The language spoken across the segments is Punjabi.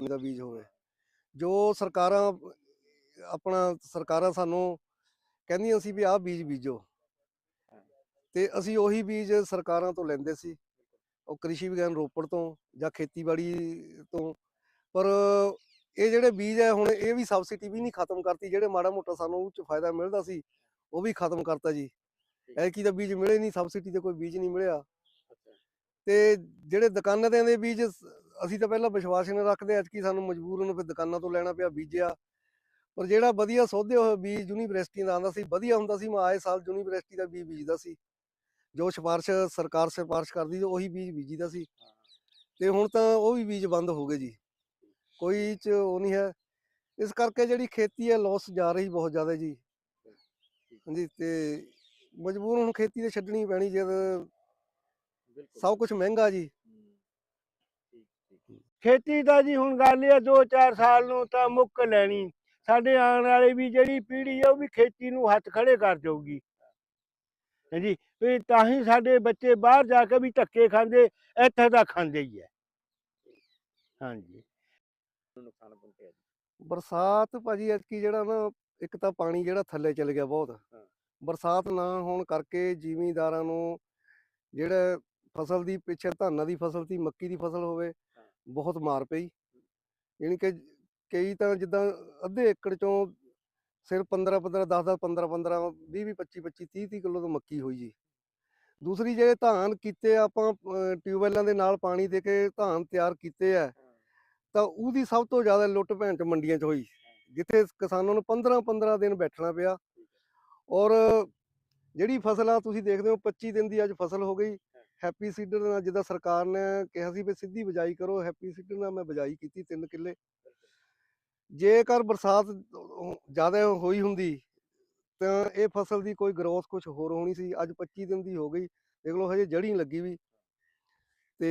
ਦਾ ਬੀਜ ਹੋਵੇ। ਜੋ ਸਰਕਾਰਾਂ ਆਪਣਾ ਸਰਕਾਰਾਂ ਸਾਨੂੰ ਕਹਿੰਦੀਆਂ ਸੀ ਵੀ ਆਹ ਬੀਜ ਬੀਜੋ। ਤੇ ਅਸੀਂ ਉਹੀ ਬੀਜ ਸਰਕਾਰਾਂ ਤੋਂ ਲੈਂਦੇ ਸੀ। ਉਹ ਕ੍ਰਿਸ਼ੀ ਵਿਗਿਆਨ ਰੋਪੜ ਤੋਂ ਜਾਂ ਖੇਤੀਬਾੜੀ ਤੋਂ। ਪਰ ਇਹ ਜਿਹੜੇ ਬੀਜ ਹੈ ਹੁਣ ਇਹ ਵੀ ਸਬਸਿਡੀ ਵੀ ਨਹੀਂ ਖਤਮ ਕਰਤੀ। ਜਿਹੜੇ ਮਾੜਾ ਮੋਟਾ ਸਾਨੂੰ ਉਹ ਚ ਫਾਇਦਾ ਮਿਲਦਾ ਸੀ ਉਹ ਵੀ ਖਤਮ ਕਰਤਾ ਜੀ। ਐਤਕੀ ਤਾਂ ਬੀਜ ਮਿਲੇ ਨਹੀਂ ਸਬਸਿਡੀ ਤੇ ਕੋਈ ਬੀਜ ਨਹੀਂ ਮਿਲਿਆ। ਤੇ ਜਿਹੜੇ ਦੁਕਾਨਾਂ ਦੇ ਬੀਜ ਅਸੀਂ ਤਾਂ ਪਹਿਲਾਂ ਵਿਸ਼ਵਾਸ ਹੀ ਨਹੀਂ ਰੱਖਦੇ ਐਤਕੀ ਸਾਨੂੰ ਮਜਬੂਰਨ ਫਿਰ ਦੁਕਾਨਾਂ ਤੋਂ ਲੈਣਾ ਪਿਆ ਬੀਜਿਆ। ਪਰ ਜਿਹੜਾ ਵਧੀਆ ਸੋਧੇ ਹੋਏ ਬੀਜ ਯੂਨੀਵਰਸਿਟੀ ਦਾ ਆਉਂਦਾ ਸੀ ਵਧੀਆ ਹੁੰਦਾ ਸੀ ਮੈਂ ਆਏ ਸਾਲ ਯੂਨੀਵਰਸਿਟੀ ਦਾ ਬੀਜ ਬੀਜਦਾ ਸੀ। ਜੋ ਸਿਫਾਰਿਸ਼ ਸਰਕਾਰ ਸਿਫਾਰਿਸ਼ ਕਰਦੀ ਸੀ ਉਹੀ ਬੀਜ ਬੀਜੀਦਾ ਸੀ। ਤੇ ਹੁਣ ਤਾਂ ਉਹ ਵੀ ਬੀਜ ਬੰਦ ਹੋ ਗਏ ਜੀ। ਕੋਈ ਚ ਉਹ ਨਹੀਂ ਹੈ। ਇਸ ਕਰਕੇ ਜਿਹੜੀ ਖੇਤੀ ਹੈ ਲਾਸ ਜਾ ਰਹੀ ਬਹੁਤ ਜ਼ਿਆਦਾ ਜੀ। ਹਾਂਜੀ ਤੇ ਮਜਬੂਰ ਹੁਣ ਖੇਤੀ ਤੇ ਛੱਡਣੀ ਪੈਣੀ ਜਦ ਸਭ ਕੁਝ ਮਹਿੰਗਾ ਜੀ। ਖੇਤੀ ਦਾ ਜੀ ਹੁਣ ਗੱਲ ਇਹ 2-4 ਸਾਲ ਨੂੰ ਤਾਂ ਮੁੱਕ ਲੈਣੀ। ਸਾਡੇ ਆਉਣ ਵਾਲੀ ਵੀ ਜਿਹੜੀ ਪੀੜ੍ਹੀ ਹੈ ਉਹ ਵੀ ਖੇਤੀ ਨੂੰ ਹੱਥ ਖੜੇ ਕਰ ਜਾਊਗੀ। ਹਾਂਜੀ ਵੀ ਤਾਂ ਹੀ ਸਾਡੇ ਬੱਚੇ ਬਾਹਰ ਜਾ ਕੇ ਵੀ ਧੱਕੇ ਖਾਂਦੇ ਇੱਥੇ ਤਾਂ ਖਾਂਦੇ ਹੀ ਹੈ ਹਾਂਜੀ। ਨੂੰ ਨੁਕਸਾਨ ਪਹੁੰਚਿਆ ਜੀ। ਬਰਸਾਤ ਭਾਜੀ ਐਤਕੀ ਜਿਹੜਾ ਨਾ ਇੱਕ ਤਾਂ ਪਾਣੀ ਜਿਹੜਾ ਥੱਲੇ ਚਲ ਗਿਆ ਬਹੁਤ। ਬਰਸਾਤ ਨਾ ਹੋਣ ਕਰਕੇ ਜ਼ਿਮੀਂਦਾਰਾਂ ਨੂੰ ਜਿਹੜਾ ਫਸਲ ਦੀ ਪਿੱਛੇ ਧਾਨਾਂ ਦੀ ਫਸਲ ਸੀ ਮੱਕੀ ਦੀ ਫਸਲ ਹੋਵੇ ਬਹੁਤ ਮਾਰ ਪਈ। ਯਾਨੀ ਕਿ ਕਈ ਤਾਂ ਜਿੱਦਾਂ ਅੱਧੇ ਏਕੜ ਚੋਂ ਸਿਰਫ 15 15 10 10 15 15 20 20 25 25 30 30 ਕਿਲੋ ਤੋਂ ਮੱਕੀ ਹੋਈ ਜੀ। ਦੂਸਰੀ ਜਿਹੜੇ ਧਾਨ ਕੀਤੇ ਆਪਾਂ ਅਹ, ਟਿਊਬਵੈੱਲਾਂ ਦੇ ਨਾਲ ਪਾਣੀ ਦੇ ਕੇ ਧਾਨ ਤਿਆਰ ਕੀਤੇ ਆ ਤਾਂ ਉਹਦੀ ਸਭ ਤੋਂ ਜ਼ਿਆਦਾ ਲੁੱਟ ਭੈਣ ਚ ਮੰਡੀਆਂ 'ਚ ਹੋਈ। ਜਿੱਥੇ ਕਿਸਾਨਾਂ ਨੂੰ 15 15 ਦਿਨ ਬੈਠਣਾ ਪਿਆ। ਔਰ ਜਿਹੜੀ ਫਸਲ ਆ ਤੁਸੀਂ ਦੇਖਦੇ ਹੋ 25 ਦਿਨ ਦੀ ਅੱਜ ਫਸਲ ਹੋ ਗਈ। ਹੈਪੀ ਸੀਡਰ ਨਾਲ ਜਿੱਦਾਂ ਸਰਕਾਰ ਨੇ ਕਿਹਾ ਸੀ ਵੀ ਸਿੱਧੀ ਬਿਜਾਈ ਕਰੋ ਹੈਪੀ ਸੀਡਰ ਨਾਲ ਮੈਂ ਬਿਜਾਈ ਕੀਤੀ 3 ਕਿੱਲੇ। ਜੇਕਰ ਬਰਸਾਤ ਜ਼ਿਆਦਾ ਹੋਈ ਹੁੰਦੀ ਤਾਂ ਇਹ ਫਸਲ ਦੀ ਕੋਈ ਗਰੋਥ ਕੁਝ ਹੋਰ ਹੋਣੀ ਸੀ। ਅੱਜ 25 ਦਿਨ ਦੀ ਹੋ ਗਈ ਦੇਖ ਲਓ ਹਜੇ ਜੜੀ ਨਹੀਂ ਲੱਗੀ ਵੀ। ਤੇ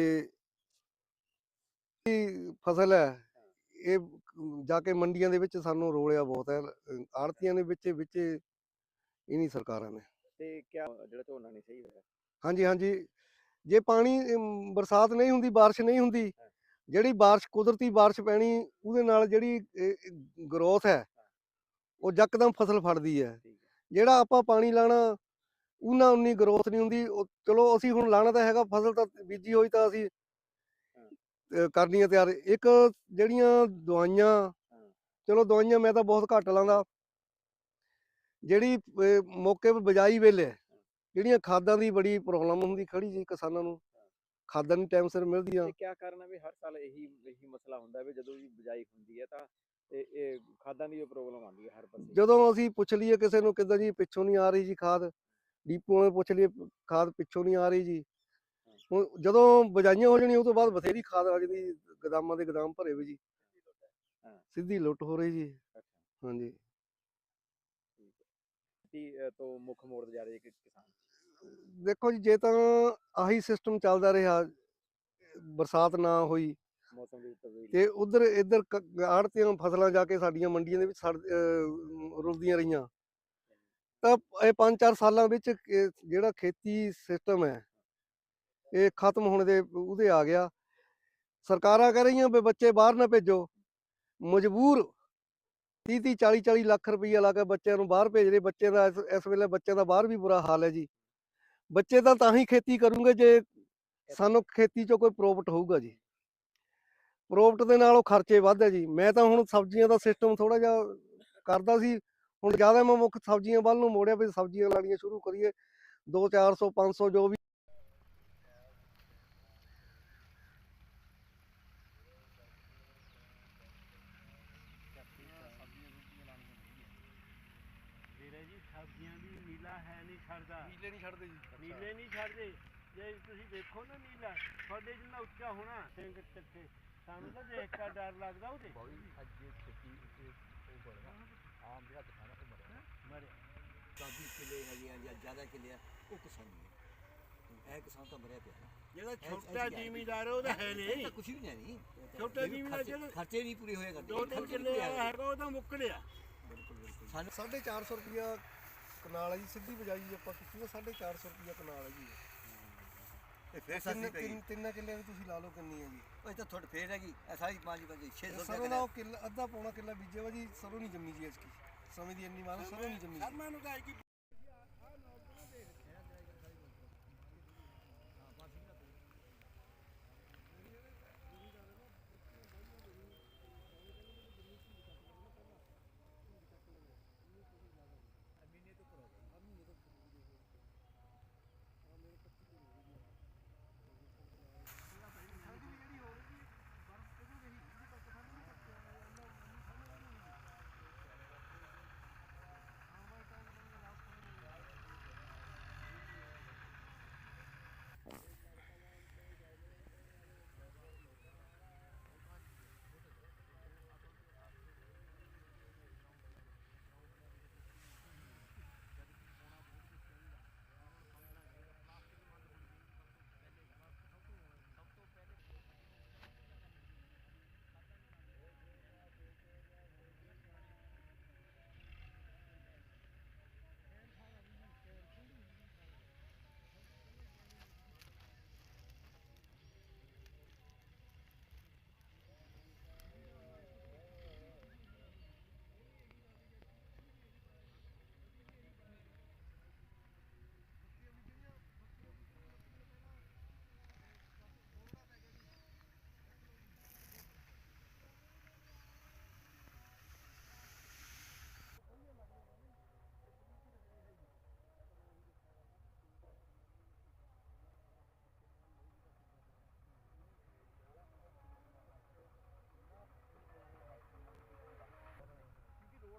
ਇਹ ਫਸਲ ਹੈ ਇਹ ਜਾ ਕੇ ਮੰਡੀਆਂ ਦੇ ਵਿੱਚ ਸਾਨੂੰ ਰੋਲਿਆ ਬਹੁਤ ਹੈ ਆੜਤੀਆਂ ਦੇ ਵਿੱਚ ਵਿੱਚ ਇਹ ਨਹੀਂ ਸਰਕਾਰਾਂ ਨੇ। ਤੇ ਕਿਆ ਜਿਹੜਾ ਝੋਨਾ ਨਹੀਂ ਸਹੀ ਹੋਇਆ? ਹਾਂਜੀ ਹਾਂਜੀ। ਜੇ ਪਾਣੀ ਅਮ, ਬਰਸਾਤ ਨਹੀਂ ਹੁੰਦੀ ਬਾਰਿਸ਼ ਨਹੀਂ ਹੁੰਦੀ ਜਿਹੜੀ ਬਾਰਿਸ਼ ਕੁਦਰਤੀ ਬਾਰਿਸ਼ ਪੈਣੀ ਉਹਦੇ ਨਾਲ ਜਿਹੜੀ ਗਰੋਥ ਹੈ ਉਹ ਯਕਦਮ ਫਸਲ ਫੜਦੀ ਹੈ। ਠੀਕ ਜਿਹੜਾ ਆਪਾਂ ਪਾਣੀ ਲਾਣਾ ਉਹਨਾਂ ਉਨੀ ਗਰੋਥ ਨਹੀਂ ਹੁੰਦੀ ਉਹ ਚਲੋ ਅਸੀਂ ਹੁਣ ਲਾਣਾ ਤਾਂ ਹੈਗਾ ਫਸਲ ਤਾਂ ਬੀਜੀ ਹੋਈ ਤਾਂ ਅਸੀਂ ਅਹ, ਕਰਨੀ ਹੈ ਤਿਆਰ। ਇੱਕ ਜਿਹੜੀਆਂ ਦਵਾਈਆਂ ਚਲੋ ਦਵਾਈਆਂ ਮੈਂ ਤਾਂ ਬਹੁਤ ਘੱਟ ਲਾਉਂਦਾ ਜਿਹੜੀ ਅਹ, ਮੌਕੇ 'ਤੇ ਬਜਾਈ ਵੇਲੇ ਜਿਹੜੀਆਂ ਖਾਦਾਂ ਦੀ ਬੜੀ ਪ੍ਰੋਬਲਮ ਹੁੰਦੀ ਖੜੀ ਜੀ ਕਿਸਾਨਾਂ ਨੂੰ ਖਾਦਾਂ ਨਹੀਂ ਟਾਈਮ ਸਿਰ ਮਿਲਦੀਆਂ ਤੇ ਕਿਆ ਕਾਰਨ ਹੈ ਵੀ ਹਰ ਸਾਲ ਇਹੀ ਇਹੀ ਮਸਲਾ ਹੁੰਦਾ ਵੀ ਜਦੋਂ ਵੀ ਬਿਜਾਈ ਹੁੰਦੀ ਹੈ ਤਾਂ ਇਹ ਇਹ ਖਾਦਾਂ ਦੀ ਪ੍ਰੋਬਲਮ ਆਉਂਦੀ ਹੈ ਹਰ ਪਾਸੇ। ਜਦੋਂ ਅਸੀਂ ਪੁੱਛ ਲਈਏ ਕਿਸੇ ਨੂੰ ਕਿੱਦਾਂ ਜੀ ਪਿੱਛੋਂ ਨਹੀਂ ਆ ਰਹੀ ਜੀ ਖਾਦ ਡੀਪੂਆਂ ਨੂੰ ਪੁੱਛ ਲਈਏ ਖਾਦ ਪਿੱਛੋਂ ਨਹੀਂ ਆ ਰਹੀ ਜੀ। ਹੁਣ ਜਦੋਂ ਬਜਾਈਆਂ ਹੋ ਜਾਣੀਆਂ ਉਹ ਤੋਂ ਬਾਅਦ ਬਥੇਰੀ ਖਾਦ ਆ ਜਾਂਦੀ ਗਦਾਮਾਂ ਦੇ ਗਦਾਮ ਭਰੇ ਵੀ ਜੀ। ਸਿੱਧੀ ਲੁੱਟ ਹੋ। ਰਹੀ ਜੀ। ਹਾਂਜੀ। ਤੋਂ ਮੁੱਖ ਮੋੜ ਜਾ ਰਹੇ ਕਿ ਕਿਸਾਨ। ਦੇਖੋ ਜੀ ਜੇ ਤਾਂ ਆਹੀ ਸਿਸਟਮ ਚੱਲਦਾ ਰਿਹਾ ਬਰਸਾਤ ਨਾ ਹੋਈ ਮੌਸਮ ਦੀ ਤਬਦੀਲੀ ਤੇ ਉਧਰ ਇੱਧਰ ਆੜਤੀਆਂ ਫਸਲਾਂ ਜਾ ਕੇ ਸਾਡੀਆਂ ਮੰਡੀਆਂ ਦੇ ਵਿੱਚ ਰੁਲਦੀਆਂ ਰਹੀਆਂ। ਤਾਂ ਇਹ 5-4 ਸਾਲਾਂ ਵਿੱਚ ਜਿਹੜਾ ਖੇਤੀ ਸਿਸਟਮ ਹੈ ਇਹ ਖਤਮ ਹੋਣ ਦੇ ਉਹਦੇ ਆ ਗਿਆ। ਸਰਕਾਰਾਂ ਕਹਿ ਰਹੀਆਂ ਵੀ ਬੱਚੇ ਬਾਹਰ ਨਾ ਭੇਜੋ। ਮਜਬੂਰ 30-30 40-40 ਲੱਖ ਰੁਪਈਆ ਲਾ ਕੇ ਬੱਚਿਆਂ ਨੂੰ ਬਾਹਰ ਭੇਜ ਰਹੇ। ਬੱਚੇ ਦਾ ਇਸ ਵੇਲੇ ਬੱਚਿਆਂ ਦਾ ਬਾਹਰ ਵੀ ਬੁਰਾ ਹਾਲ ਹੈ ਜੀ। ਬੱਚੇ ਤਾਂ ਤਾਂ ਹੀ ਖੇਤੀ ਕਰੂੰਗੇ ਜੇ ਸਾਨੂੰ ਖੇਤੀ 'ਚੋਂ ਕੋਈ ਪ੍ਰੋਫਿਟ ਹੋਊਗਾ ਜੀ। ਪ੍ਰੋਫਿਟ ਦੇ ਨਾਲ ਉਹ ਖਰਚੇ ਵੱਧ ਹੈ ਜੀ। ਮੈਂ ਤਾਂ ਹੁਣ ਸਬਜ਼ੀਆਂ ਦਾ ਸਿਸਟਮ ਥੋੜਾ ਜਿਹਾ ਕਰਦਾ ਸੀ। ਹੁਣ ਜ਼ਿਆਦਾ ਮੈਂ ਮੁੱਖ ਸਬਜ਼ੀਆਂ ਵੱਲ ਨੂੰ ਮੋੜਿਆ ਵੀ ਸਬਜ਼ੀਆਂ ਲਾਣੀਆਂ ਸ਼ੁਰੂ ਕਰੀਏ। 2 400 500 ਜੋ ਵੀ ਵੀਰੇ ਜੀ ਸਬਜ਼ੀਆਂ ਦੀ ਨੀਲਾ ਹੈ ਨਹੀਂ ਛੱਡਦਾ। ਨੀਲੇ ਨਹੀਂ ਛੱਡਦੇ ਜੀ। ਨੀਲੇ ਨਹੀਂ ਛੱਡਦੇ। ਜੇ ਤੁਸੀਂ ਦੇਖੋ ਨਾ ਨੀਲਾ ਤੁਹਾਡੇ ਜਿੰਨਾ ਉੱਚਾ ਹੋਣਾ ਸਿੰਘ ਚੱਕੇ ਸਾਨੂੰ ਤਾਂ ਦੇਖ ਕੇ ਡਰ ਲੱਗਦਾ ਉਹਦੇ। ਮਰੇ ਕਾਫੀ ਕਿਲੇ ਹੈਗੇ ਆ ਜਾਂ ਜ਼ਿਆਦਾ ਕਿਲੇ ਆ ਉਹ ਕਿਸਾਨ ਨਹੀਂ ਇਹ ਕਿਸਾਨ ਤਾਂ ਮਰਿਆ ਪਿਆ ਜਿਹੜਾ ਛੋਟਾ ਜ਼ਿਮੀਦਾਰ ਉਹਦਾ ਹੈ ਨਹੀਂ ਤਾਂ ਕੁਝ ਵੀ ਨਹੀਂ ਛੋਟਾ ਜ਼ਿਮੀਦਾਰ ਜਿਹੜਾ ਖਰਚੇ ਨਹੀਂ ਪੂਰੇ ਹੋਏ ਕਰਦੇ। ਦੋ ਤਿੰਨ ਕਿੱਲੇ ਹੈਗਾ ਉਹ ਤਾਂ ਮੁੱਕ ਲਿਆ। ਬਿਲਕੁਲ ਬਿਲਕੁਲ ਸਾਨੂੰ 450 ਰੁਪਿਆ ਕਨਾਲ ਹੈ ਜੀ ਸਿੱਧੀ ਬਜਾਈ ਆਪਾਂ ਕੀਤੀ ਤਾਂ 450 ਰੁਪਿਆ ਕਨਾਲ ਹੈ ਜੀ ਤੇ ਫਿਰ ਤਿੰਨ ਪਈ। ਤਿੰਨ ਤਿੰਨ ਕਿੱਲੇ ਦੀ ਤੁਸੀਂ ਲਾ ਲਓ ਕਿੰਨੀ ਹੈ ਜੀ। ਉਹ ਤਾਂ ਥੋੜੀ ਫੇਰ ਹੈਗੀ ਇਹ ਸਾਰੀ ਪੰਜ ਪੰਜ 600 ਸਰੋਂ ਰੁਪਏ ਦਾ ਉਹ ਕਿੱਲਾ ਅੱਧਾ ਪੌਣਾ ਕਿੱਲਾ ਬੀਜਿਆ ਵਾ ਜੀ ਸਰੋਂ ਨਹੀਂ ਜੰਮੀ ਜੀ ਐਸਕੀ ਸਮੇਂ ਦੀ ਇੰਨੀ ਮਾਰ ਸਰੋਂ ਨਹੀਂ ਜੰਮੀ ਜੀ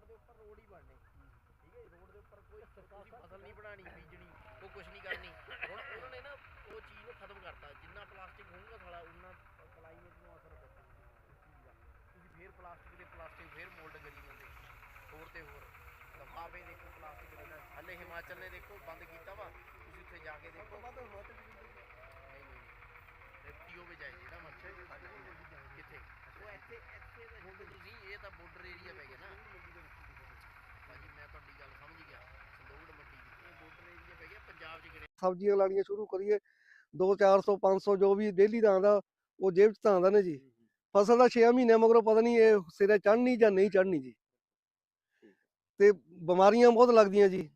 ਦੇ ਉੱਪਰ ਰੋਡ ਹੀ ਬਣਨੇ ਠੀਕ ਹੈ ਰੋਡ ਦੇ ਉੱਪਰ ਕੋਈ ਤੁਸੀਂ ਫਸਲ ਨਹੀਂ ਬਣਾਣੀ ਬੀਜਣੀ ਉਹ ਕੁਝ ਨਹੀਂ ਕਰਨੀ। ਹੁਣ ਉਹਨਾਂ ਨੇ ਨਾ ਉਹ ਚੀਜ਼ ਨੂੰ ਖਤਮ ਕਰਤਾ। ਜਿੰਨਾ ਪਲਾਸਟਿਕ ਹੋਊਗਾ ਸਾਲਾ ਉਹਨਾਂ ਕਲਾਈਮੇਟ ਨੂੰ ਅਸਰ ਪਊਗਾ। ਇਸ ਚੀਜ਼ ਦਾ ਤੁਸੀਂ ਫੇਰ ਪਲਾਸਟਿਕ ਦੇ ਪਲਾਸਟਿਕ ਫੇਰ ਮੋਲਡ ਕਰੀ ਜਾਂਦੇ। ਹੋਰ ਤੇ ਹੋਰ। ਲਫਾਫੇ ਦੇਖੋ ਪਲਾਸਟਿਕ ਦੇ ਨਾਲ। ਹਲੇ ਹਿਮਾਚਲ ਨੇ ਦੇਖੋ ਬੰਦ ਕੀਤਾ ਵਾ। ਤੁਸੀਂ ਉੱਥੇ ਜਾ ਕੇ ਦੇਖੋ। ਨਹੀਂ ਨਹੀਂ ਰੇਪਟੀਓ ਵਿੱਚ ਆਏ ਜਿਹੜਾ ਮੱਛਰ। ਕਿੱਥੇ? ਉਹ ਇੱਥੇ ਇੱਥੇ ਦੇ ਹੁਣ ਤੁਸੀਂ ਇਹ ਤਾਂ ਬਾਰਡਰ ਏਰੀਆ ਪੈ ਗਿਆ ਨਾ ਭਾਜੀ ਮੈਂ ਤੁਹਾਡੀ ਗੱਲ ਸਮਝ ਗਿਆ ਸੰਦੋੜ ਮੰਡੀ ਦੀ ਇਹ ਬਾਰਡਰ ਏਰੀਆ ਪੈ ਗਿਆ ਪੰਜਾਬ 'ਚ ਕਿਹੜੇ ਸਬਜ਼ੀਆਂ ਲਾਣੀਆਂ ਸ਼ੁਰੂ ਕਰੀਏ 2 400 500 ਜੋ ਵੀ ਡੇਲੀ ਦਾ ਆਉਂਦਾ ਉਹ ਜੇਬ 'ਚ ਤਾਂ ਆਉਂਦਾ ਨਾ ਜੀ। ਫਸਲ ਦਾ 6 ਮਹੀਨੇ ਮਗਰੋਂ ਪਤਾ ਨਹੀਂ ਇਹ ਸਿਰੇ ਚੜ੍ਹਨੀ ਜਾਂ ਨਹੀਂ ਚੜ੍ਹਨੀ ਜੀ। ਤੇ ਬਿਮਾਰੀਆਂ ਬਹੁਤ ਲੱਗਦੀਆਂ ਜੀ।